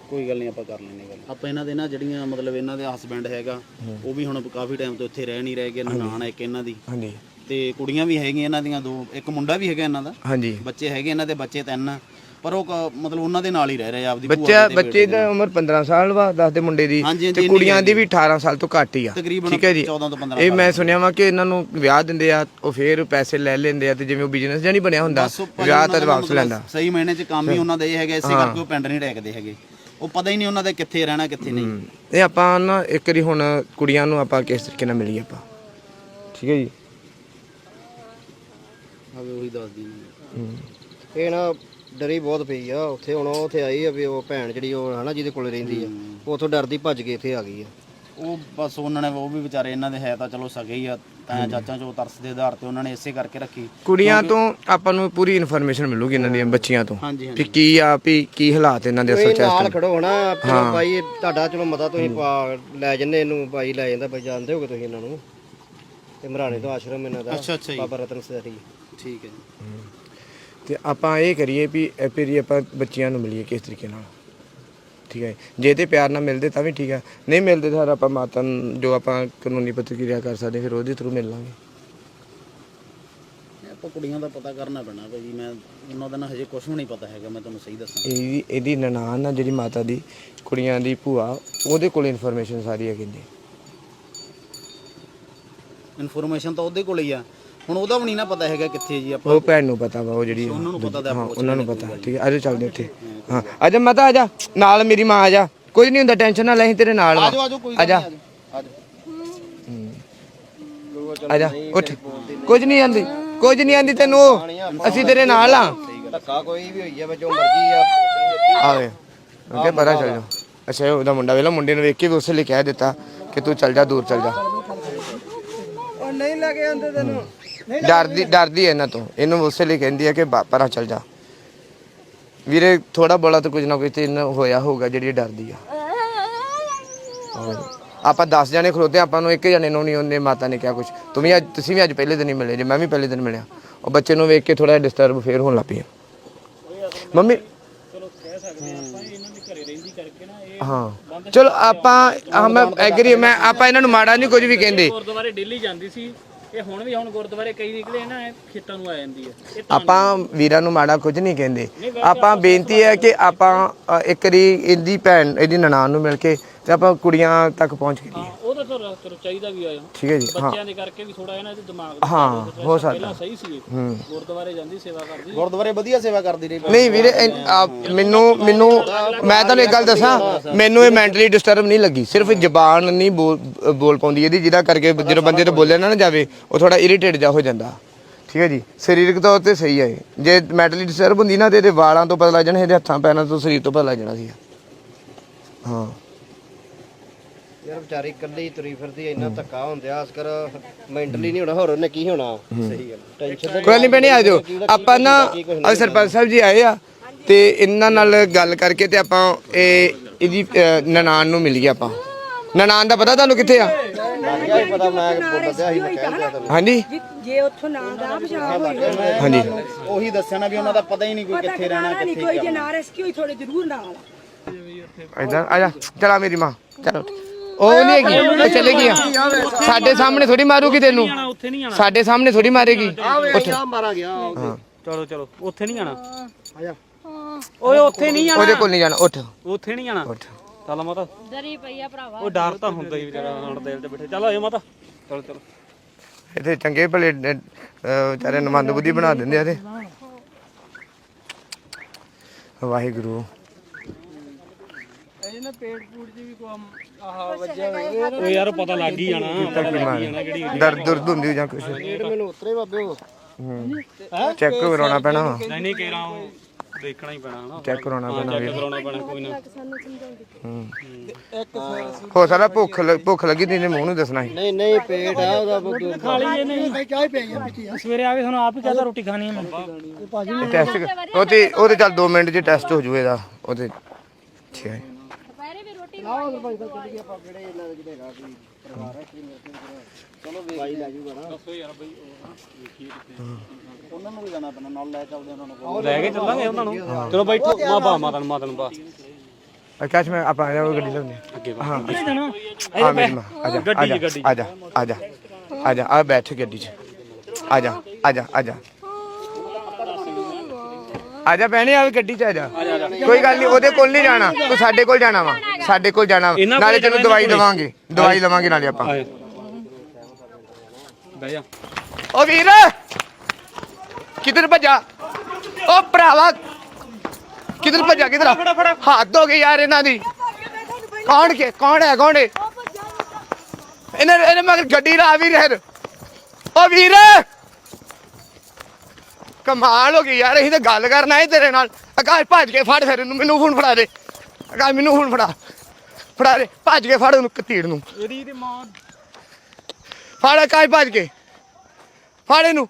ਕੋਈ ਗੱਲ ਨਹੀਂ ਆਪਾਂ ਕਰ ਲੈਨੇ ਗੱਲ। ਆਪਾਂ ਇਹਨਾਂ ਦੇ ਨਾ ਜਿਹੜੀਆਂ ਮਤਲਬ ਇਹਨਾਂ ਦੇ ਹਸਬੈਂਡ ਹੈਗਾ ਉਹ ਵੀ ਹੁਣ ਕਾਫੀ ਟਾਈਮ ਤੋਂ ਇੱਥੇ ਰਹਿ ਨਹੀਂ ਰਹੇ ਗੇ ਨਨਾਣ ਇੱਕ ਇਹਨਾਂ ਦੀ। ਹਾਂਜੀ। ਤੇ ਕੁੜੀਆਂ ਵੀ ਹੈਗੀਆਂ ਇਹਨਾਂ ਦੀਆਂ ਦੋ ਇੱਕ ਮੁੰਡਾ ਵੀ ਹੈਗਾ ਇਹਨਾਂ ਦਾ। ਹਾਂਜੀ। ਬੱਚੇ ਹੈਗੇ ਇਹਨਾਂ ਦੇ ਬੱਚੇ ਤਿੰਨ। ਪਰ ਉਹ ਕ- ਮਤਲਬ ਉਹਨਾਂ ਦੇ ਨਾਲ ਹੀ ਰਹਿ ਰਹੇ ਆ ਆਪਦੀ ਬੱਚਾ ਦੇ ਬੱਚੇ ਦੀ ਉਮਰ 15 ਸਾਲ ਵਾ ਦੱਸਦੇ ਮੁੰਡੇ ਦੀ ਹਾਂਜੀ, ਹਾਂਜੀ, ਤੇ ਇੰਨੀ ਕੁੜੀਆਂ ਦੀ। ਵੀ 18 ਸਾਲ ਤੋਂ ਘੱਟ ਹੀ ਆ। ਤਕਰੀਬਨ ਠੀਕ ਹੈ ਜੀ? 14 ਤੋਂ 15 ਇਹ ਮੈਂ ਸੁਣਿਆ ਵਾ ਕਿ ਇਹਨਾਂ ਨੂੰ ਵਿਆਹ ਦਿੰਦੇ ਆ ਉਹ ਫੇਰ ਪੈਸੇ ਲੈ ਲੈਂਦੇ ਆ ਤੇ ਜਿਵੇਂ ਉਹ ਬਿਜ਼ਨਸ ਜਾਂ ਨਹੀਂ ਬਣਿਆ ਹੁੰਦਾ ਬਸ ਉਹ ਭਾਈ ਵਿਆਹ ਉਹਨਾਂ ਤਾਂ ਦਾ ਵਾਪਸ ਮਤਲਬ ਲੈਂਦਾ ਸਹੀ ਮਹੀਨੇ 'ਚ ਕੰਮ ਹੀ ਉਹਨਾਂ ਦਾ ਇਹ ਹੈਗਾ ਇਸੇ ਕਰਕੇ ਉਹ ਪਿੰਡ ਨਹੀਂ ਟੈਕਦੇ ਹੈਗੇ। ਉਹ ਪਤਾ ਹੀ ਨਹੀਂ ਉਹਨਾਂ ਦੇ ਕਿੱਥੇ ਰਹਿਣਾ ਕਿੱਥੇ ਨਹੀਂ। ਇਹ ਆਪਾਂ ਨਾ ਇੱਕ ਵਾਰੀ ਹੁਣ ਕੁੜੀਆਂ ਨੂੰ ਆਪਾਂ ਕਿਸ ਤਰੀਕੇ ਨਾਲ ਮਿਲੀਏ ਆਪਾਂ। ਠੀਕ ਹੈ ਜੀ? ਆਵੇ ਉਹੀ ਦੱਸਦੀ ਨਹੀਂ ਇਹ ਨਾ ਡਰੀ ਬਹੁਤ ਪਈ ਆ। ਉੱਥੇ ਹੁਣ ਉਹ ਉੱਥੇ ਆਈ ਆ ਵੀ ਉਹ ਭੈਣ ਜਿਹੜੀ ਉਹ ਹਨਾ ਜਿਹਦੇ ਕੋਲੇ ਰਹਿੰਦੀ ਆ ਉਹ ਉੱਥੋਂ ਡਰਦੀ ਭੱਜ ਕੇ ਇੱਥੇ ਆ ਗਈ ਆ। ਉਹ ਬਸ ਉਹਨਾਂ ਨੇ ਉਹ ਵੀ ਵਿਚਾਰੇ ਇਹਨਾਂ ਦੇ ਹੈ ਤਾਂ ਚਲੋ ਸਗੇ ਹੀ ਆ ਤਾਂ ਚਾਚਾ ਚੋ ਤਰਸ ਦੇ ਆਧਾਰ ਤੇ ਉਹਨਾਂ ਨੇ ਇਸੇ ਕਰਕੇ ਰੱਖੀ। ਕੁੜੀਆਂ ਤੋਂ ਆਪਾਂ ਨੂੰ ਪੂਰੀ ਇਨਫੋਰਮੇਸ਼ਨ ਮਿਲੂਗੀ ਇਹਨਾਂ ਦੀਆਂ ਬੱਚੀਆਂ ਤੋਂ ਹਾਂਜੀ ਵੀ ਕੀ ਆ ਵੀ ਕੀ ਹਾਲਾਤ ਇਹਨਾਂ ਦੇ ਅਸਲ ਚ ਨਾਲ ਖੜੋ ਹਨਾ ਚਲੋ ਭਾਈ ਇਹ ਤੁਹਾਡਾ ਚਲੋ ਮਤਾ ਤੁਸੀਂ ਪਾ- ਲੈ ਜੰਨੇ ਇਹਨੂੰ ਭਾਈ ਲੈ ਜਾਂਦਾ ਭਾਈ ਜਾਣਦੇ ਹੋਗੇ ਤੁਸੀਂ ਇਹਨਾਂ ਨੂੰ। ਤੇ ਮਰਾਣੇ ਤੋਂ ਆਸ਼ਰਮ ਇਹਨਾਂ ਦਾ ਅੱਛਾ, ਅੱਛਾ ਜੀ। ਬਾਬਾ ਰਤਨ ਸਰੀ। ਠੀਕ ਹੈ ਜੀ। ਤੇ ਆਪਾਂ ਇਹ ਕਰੀਏ ਵੀ ਇਹ ਫਿਰ ਆਪਾਂ ਬੱਚੀਆਂ ਨੂੰ ਮਿਲੀਏ ਕਿਸ ਤਰੀਕੇ ਨਾਲ। ਠੀਕ ਹੈ ਜੇ। ਤੇ ਪਿਆਰ ਨਾਲ ਮਿਲਦੇ ਤਾਂ ਵੀ ਠੀਕ ਹੈ। ਨਹੀਂ ਮਿਲਦੇ ਤਾਂ ਆਪਾਂ ਮਾਤਾ ਨੂੰ ਜੋ ਆਪਾਂ ਕਾਨੂੰਨੀ ਪ੍ਰਤੀਕਿਰਿਆ ਕਰ ਸਕਦੇ ਫਿਰ ਉਹਦੇ ਥਰੂ ਮਿਲ ਲਾਂਗੇ। ਆਪਾਂ ਕੁੜੀਆਂ ਦਾ ਪਤਾ ਕਰਨਾ ਪੈਣਾ ਭਾਜੀ ਮੈਂ ਉਹਨਾਂ ਦਾ ਨਾ ਹਜੇ ਕੁਝ ਵੀ ਨਹੀਂ ਪਤਾ ਹੈਗਾ ਮੈਂ ਤੁਹਾਨੂੰ ਸਹੀ ਦੱਸਾਂ। ਇਹਦੀ ਇਹਦੀ ਨਨਾਣ ਆ ਜਿਹੜੀ ਮਾਤਾ ਦੀ ਕੁੜੀਆਂ ਦੀ ਭੂਆ ਉਹਦੇ ਕੋਲ ਇਨਫੋਰਮੇਸ਼ਨ ਸਾਰੀ ਹੈ ਕਿੰਦੀ ਇਨਫੋਰਮੇਸ਼ਨ ਤਾਂ ਉਹਦੇ ਕੋਲ ਹੀ ਆ। ਹੁਣ ਉਹਦਾ ਵੀ ਨਹੀਂ ਨਾ ਪਤਾ ਹੈਗਾ ਕਿੱਥੇ ਜੀ ਆਪਾਂ ਉਹ ਭੈਣ ਨੂੰ ਪਤਾ ਵਾ ਉਹ ਜਿਹੜੀ ਉਹਨਾਂ ਨੂੰ ਪਤਾ ਤਾਂ ਹਾਂ ਪੁੱਛ ਉਹਨਾਂ ਨੂੰ ਪਤਾ। ਠੀਕ ਹੈ ਆਜੋ ਚੱਲਦੇ ਉੱਥੇ। ਹਾਂ ਆਜਾ ਮਾਤਾ ਆਜਾ ਨਾਲ ਮੇਰੀ ਮਾਂ ਆਜਾ ਕੁਝ ਨਹੀਂ ਹੁੰਦਾ ਟੈਨਸ਼ਨ ਨਾ ਲੈ ਅਸੀਂ ਤੇਰੇ ਨਾਲ ਆਜੋ ਆਜੋ ਕੋਈ ਆਜਾ ਆਜੋ ਉੱਠ। ਕੁਝ ਨਹੀਂ ਆਂਦੀ ਕੁਝ ਨਹੀਂ ਆਂਦੀ ਤੈਨੂੰ। ਅਸੀਂ ਤੇਰੇ ਨਾਲ ਆ। ਧੱਕਾ ਕੋਈ ਵੀ ਹੋਈ ਆ ਜੋ ਮਰਜ਼ੀ ਆ। ਆਵੇ ਓਕੇ ਪਰਾਂ ਚੱਲ ਜਾ ਅੱਛਾ ਉਹਦਾ ਮੁੰਡਾ ਵੇਲਾ ਮੁੰਡੇ ਨੂੰ ਵੇਖ ਕੇ ਵੀ ਉਸੇ ਲਈ ਕਹਿ ਦਿੱਤਾ ਕਿ ਤੂੰ ਚੱਲ ਜਾ ਦੂਰ ਚੱਲ ਜਾ। ਉਹ ਨਹੀਂ ਲੈ ਕੇ ਆਂਦੇ ਤੈਨੂੰ। ਡਰਦੀ ਡਰਦੀ ਹੈ ਇਹਨਾਂ ਤੋਂ। ਇਹਨੂੰ ਉਸੇ ਲਈ ਕਹਿੰਦੀ ਹੈ ਕਿ ਬਾ- ਪਰਾਂ ਚੱਲ ਜਾ। ਵੀਰੇ ਥੋੜਾ ਬੋਲਾ ਤਾਂ ਕੁਝ ਨਾ ਕੁਝ ਤੇ ਇਹਨਾਂ ਹੋਇਆ ਹੋਊਗਾ ਜਿਹੜੀ ਇਹ ਡਰਦੀ ਆ। ਹੋਰ। ਆਪਾਂ 10 ਜਣੇ ਖਲੋਤੇ ਆਪਾਂ ਨੂੰ ਇੱਕ ਜਣੇ ਨੂੰ ਨਹੀਂ ਉਹਨੇ ਮਾਤਾ ਨੇ ਕਿਹਾ ਕੁਝ ਤੂੰ ਵੀ ਅੱਜ ਤੁਸੀਂ ਵੀ ਅੱਜ ਪਹਿਲੇ ਦਿਨ ਹੀ ਮਿਲੇ ਜੇ ਮੈਂ ਵੀ ਪਹਿਲੇ ਦਿਨ ਮਿਲਿਆ। ਉਹ ਬੱਚੇ ਨੂੰ ਵੇਖ ਕੇ ਥੋੜਾ ਡਿਸਟਰਬ ਫੇਰ ਹੋਣ ਲੱਗ ਪਈ ਮੰਮੀ ਹਾਂ। ਚਲੋ ਆਪਾਂ ਹਾਂ ਮੈਂ ਐਗਰੀ ਮੈਂ ਆਪਾਂ ਇਹਨਾਂ ਨੂੰ ਮਾੜਾ ਨਹੀਂ ਕੁਝ ਵੀ ਕਹਿੰਦੇ। ਗੁਰਦੁਆਰੇ ਡੇਲੀ ਜਾਂਦੀ ਸੀ। ਇਹ ਹੁਣ ਵੀ ਹੁਣ ਗੁਰਦੁਆਰੇ ਕਈ ਨਿਕਲੇ ਨਾ ਇਹ ਖੇਤਾਂ ਨੂੰ ਆ ਜਾਂਦੀ ਹੈ। ਇਹ ਆਪਾਂ ਵੀਰਾਂ ਨੂੰ ਮਾੜਾ ਕੁਝ ਨਹੀਂ ਕਹਿੰਦੇ। ਆਪਾਂ ਬੇਨਤੀ ਹੈ ਕਿ ਆਪਾਂ ਅ, ਇੱਕ ਵਾਰੀ ਇਹਦੀ ਭੈਣ ਇਹਦੀ ਨਨਾਣ ਨੂੰ ਮਿਲ ਕੇ ਤੇ ਆਪਾਂ ਕੁੜੀਆਂ ਤੱਕ ਪਹੁੰਚ ਕਰੀਏ ਤਾਂ ਤਾਂ ਚਲੋ ਚਾਹੀਦਾ ਵੀ ਆ ਠੀਕ ਹੈ ਜੀ ਹਾਂ। ਬੱਚਿਆਂ ਦੇ ਕਰਕੇ ਵੀ ਥੋੜਾ ਇਹਨਾਂ ਦੇ ਦਿਮਾਗ ਹਾਂ ਹੋ ਸਕਦਾ। ਪਹਿਲਾਂ ਸਹੀ ਸੀ ਹੂੰ। ਗੁਰਦੁਆਰੇ ਜਾਂਦੀ ਸੇਵਾ ਕਰਦੀ। ਗੁਰਦੁਆਰੇ ਵਧੀਆ ਸੇਵਾ ਕਰਦੀ ਰਹੀ। ਨਹੀਂ ਵੀਰੇ ਇਹ- ਆ, ਮੈਨੂੰ ਮੈਨੂੰ ਮੈਂ ਤੁਹਾਨੂੰ ਇੱਕ ਗੱਲ ਦੱਸਾਂ ਮੈਨੂੰ ਇਹ ਮੈਂਟਲੀ ਡਿਸਟਰਬ ਨਹੀਂ ਲੱਗੀ। ਸਿਰਫ ਜ਼ਬਾਨ ਨਹੀਂ ਬੋਲ ਬੋਲ ਪਾਉਂਦੀ ਇਹਦੀ ਜਿਹਦਾ ਕਰਕੇ ਜਦੋਂ ਬੰਦੇ ਤੋਂ ਬੋਲਿਆ ਨਾ ਜਾਵੇ ਉਹ ਥੋੜਾ ਇਰੀਟੇਟ ਜਾ ਹੋ ਜਾਂਦਾ। ਠੀਕ ਹੈ ਜੀ ਸਰੀਰਕ ਤੌਰ ਤੇ ਸਹੀ ਹੈ ਇਹ। ਜੇ ਮੈਂਟਲੀ ਡਿਸਟਰਬ ਹੁੰਦੀ ਨਾ ਤੇ ਇਹਦੇ ਵਾਲਾਂ ਤੋਂ ਪਤਾ ਲੱਗ ਜਾਣਾ ਇਹਦੇ ਹੱਥਾਂ ਪੈਰਾਂ ਤੋਂ ਸਰੀਰ ਤੋਂ ਪਤਾ ਲੱਗ ਜਾਣਾ ਸੀ। ਹਾਂ। ਯਾਰ ਵਿਚਾਰੀ ਇਕੱਲੀ ਤੁਰੀ ਫਿਰਦੀ ਇੰਨਾ ਧੱਕਾ ਹੁੰਦਿਆ ਅਸਕਰ ਮੈਂਟਲੀ ਨਹੀਂ ਹੋਣਾ ਹੋਰ ਉਹਨੇ ਕੀ ਹੋਣਾ? ਸਹੀ ਗੱਲ। ਟੈਨਸ਼ਨ ਕੋਈ ਨਹੀਂ ਭੈਣੇ ਆ ਜਾਓ। ਆਪਾਂ ਨਾ ਅੱਜ ਸਰਪੰਚ ਸਾਹਿਬ ਜੀ ਆਏ ਆ ਤੇ ਇਹਨਾਂ ਨਾਲ ਗੱਲ ਕਰਕੇ ਤੇ ਆਪਾਂ ਇਹ ਇਹਦੀ ਨਨਾਣ ਨੂੰ ਮਿਲ ਗਏ ਆਪਾਂ। ਨਨਾਣ ਦਾ ਪਤਾ ਤੁਹਾਨੂੰ ਕਿੱਥੇ ਆ? ਪਤਾ ਮੈਂ ਸੀ ਮੈਂ ਹਾਂਜੀ। ਜੇ- ਉੱਥੋਂ ਨਾ ਦਾ ਪਛਾਣ ਹੋਈ ਹਾਂਜੀ। ਉਹੀ ਦੱਸਿਆ ਨਾ ਵੀ ਉਹਨਾਂ ਦਾ ਪਤਾ ਹੀ ਨਹੀਂ ਕੋਈ ਕਿੱਥੇ ਰਹਿਣਾ ਨਹੀਂ ਕੋਈ ਜੇ ਨਾ ਰੈਸਕਿਊ ਥੋੜੇ ਜ਼ਰੂਰ ਨਾਲ ਇਦਾਂ ਆ ਜਾ। ਚਲਾ ਮੇਰੀ ਮਾਂ। ਚਲ। ਉਹ ਨਹੀਂ ਹੈਗੀ। ਉਹ ਚਲੇ ਗਈ ਆ। ਸਾਡੇ ਸਾਹਮਣੇ ਥੋੜੀ ਮਾਰੂਗੀ ਤੈਨੂੰ। ਉੱਥੇ ਨਹੀਂ ਆਣਾ ਸਾਡੇ ਸਾਹਮਣੇ ਥੋੜੀ ਮਾਰੇਗੀ। ਉੱਠ ਮਾਰਾ ਗਿਆ ਹਾਂ। ਚਲੋ ਚਲੋ ਉੱਥੇ ਨਹੀਂ ਆਣਾ ਓਏ ਉੱਥੇ ਨਹੀਂ ਉਹਦੇ ਕੋਲ ਨਹੀਂ ਜਾਣਾ ਉੱਠ। ਉੱਥੇ ਨਹੀਂ ਆਣਾ ਉੱਠ। ਚੱਲ ਮਾਤਾ। ਡਰੀ ਪਈ ਆ ਭਰਾਵਾ। ਉਹ ਡਰ ਤਾਂ ਹੁੰਦਾ ਹੀ ਵਿਚਾਰਾ ਹੁਣ ਦਿਲ ਤੇ ਬੈਠੇ। ਚੱਲ ਆਇਓ ਮਾਤਾ। ਚਲੋ ਚਲੋ। ਇੱਥੇ ਚੰਗੇ ਭਲੇ ਅਹ, ਵਿਚਾਰੇ ਨਮੰਦ ਬੁੱਧੀ ਬਣਾ ਦਿੰਦੇ ਆ ਤੇ। ਵਾਹਿਗੁਰੂ। ਉਹ ਯਾਰ ਪਤਾ ਲੱਗ ਹੀ ਜਾਣਾ ਦਰਦ ਦੁਰਦ ਹੁੰਦੀ ਜਾਂ ਕੁਝ ਮੈਨੂੰ ਉਤਰੇ ਬਾਬੇ ਉਹ। ਚੈੱਕ ਕਰਾਉਣਾ ਪੈਣਾ ਨਹੀਂ ਨਹੀਂ ਕਹਿ ਉਹ ਦੇਖਣਾ ਹੀ ਪੈਣਾ ਹਨਾ। ਚੈੱਕ ਕਰਾਉਣਾ ਪੈਣਾ ਵੀਰ ਕਰਾਉਣਾ ਪੈਣਾ ਕੋਈ ਨਾ। ਹੋ। ਸਕਦਾ ਭੁੱਖ ਲੱਗ- ਭੁੱਖ ਲੱਗੀ ਤੇ ਇਹਨੇ ਮੂੰਹ ਨੂੰ ਦੱਸਣਾ ਸੀ। ਨਹੀਂ ਨਹੀਂ ਪੇਟ ਆ ਉਹਦਾ ਖਾ ਲਈ ਇਹ ਨਹੀਂ ਸਵੇਰੇ ਆ ਕੇ ਤੁਹਾਨੂੰ ਆਪ ਹੀ ਕਹਤਾ ਰੋਟੀ ਖਾਣੀ ਹੈ ਮੈਂ। ਟੈਸਟ ਉਹ ਤੇ ਉਹ ਤੇ ਚੱਲ 2 ਮਿੰਟ 'ਚ ਟੈਸਟ ਹੋ ਜੂ ਇਹਦਾ। ਉਹ ਤੇ ਠੀਕ ਹੈ ਦੁਪਹਿਰੇ ਵੀ ਰੋਟੀ ਉਹਨਾਂ ਨੂੰ ਵੀ ਜਾਣਾ ਪੈਣਾ ਨਾਲ ਲੈ ਚੱਲਦੇ ਉਹਨਾਂ ਨੂੰ ਲੈ ਕੇ ਚੱਲਾਂਗੇ ਉਹਨਾਂ ਨੂੰ ਚਲੋ ਬੈਠੋ ਮਾ ਬਾ ਮਾਤਾ ਨੂੰ ਮਾਤਾ ਨੂੰ ਬਾ ਆਕਾਸ਼ ਮੈਂ ਆਪਾਂ ਆ ਜਾ ਉਹ ਗੱਡੀ ਲਾਉਂਦੇ ਹਾਂ ਜਾਣਾ ਆ ਮੇਰੀ ਮਾਂ ਆ ਜਾ ਆ ਜਾ ਆ ਜਾ ਆ ਜਾ ਆ ਜਾ ਆ ਬੈਠ ਗੱਡੀ 'ਚ। ਆ ਜਾ ਆ ਜਾ ਆ ਜਾ। ਆ ਜਾ ਭੈਣੇ ਆ ਗੱਡੀ 'ਚ ਆ ਜਾ। ਕੋਈ ਗੱਲ ਨਹੀਂ ਉਹਦੇ ਕੋਲ ਨਹੀਂ ਜਾਣਾ ਤੂੰ ਸਾਡੇ ਕੋਲ ਜਾਣਾ ਵਾ। ਸਾਡੇ ਕੋਲ ਜਾਣਾ। ਇਹਨਾਂ ਨਾਲੇ ਤੈਨੂੰ ਦਵਾਈ ਦਵਾਂਗੇ। ਦਵਾਈ ਲਵਾਂਗੇ ਨਾਲੇ ਆਪਾਂ। ਆਏ। ਬਹਿ ਜਾ। ਓ ਵੀਰ! ਕਿੱਧਰ ਭੱਜਾ? ਓ ਭਰਾਵਾ! ਕਿੱਧਰ ਭੱਜਾ ਕਿੱਧਰ ਆ? ਹੱਦ ਹੋ ਗਈ ਯਾਰ ਇਹਨਾਂ ਦੀ। ਕੌਣ ਕੇ ਕੌਣ ਹੈ ਕੌਣ ਹੈ? ਇਹਨੇ ਇਹਨੇ ਮਗਰ ਗੱਡੀ ਲਾ ਵੀ ਰਹਿ ਓ ਵੀਰ! ਕਮਾਲ ਹੋ ਗਈ ਯਾਰ ਅਸੀਂ ਤਾਂ ਗੱਲ ਕਰਨਾ ਹੈ ਤੇਰੇ ਨਾਲ। ਆਕਾਸ਼ ਭੱਜ ਕੇ ਫੜ ਫਿਰ ਇਹਨੂੰ ਮੈਨੂੰ ਫੋਨ ਫੜਾ ਦੇ। ਆਕਾਸ਼ ਮੈਨੂੰ ਫੋਨ ਫੜਾ। ਫੜਾ ਦੇ ਭੱਜ ਕੇ ਫੜ ਉਹਨੂੰ ਕਤੀੜ ਨੂੰ। ਇਹਦੀ ਤੇ ਮਾਂ ਫੜ ਆਕਾਸ਼ ਭੱਜ ਕੇ। ਫੜ ਇਹਨੂੰ।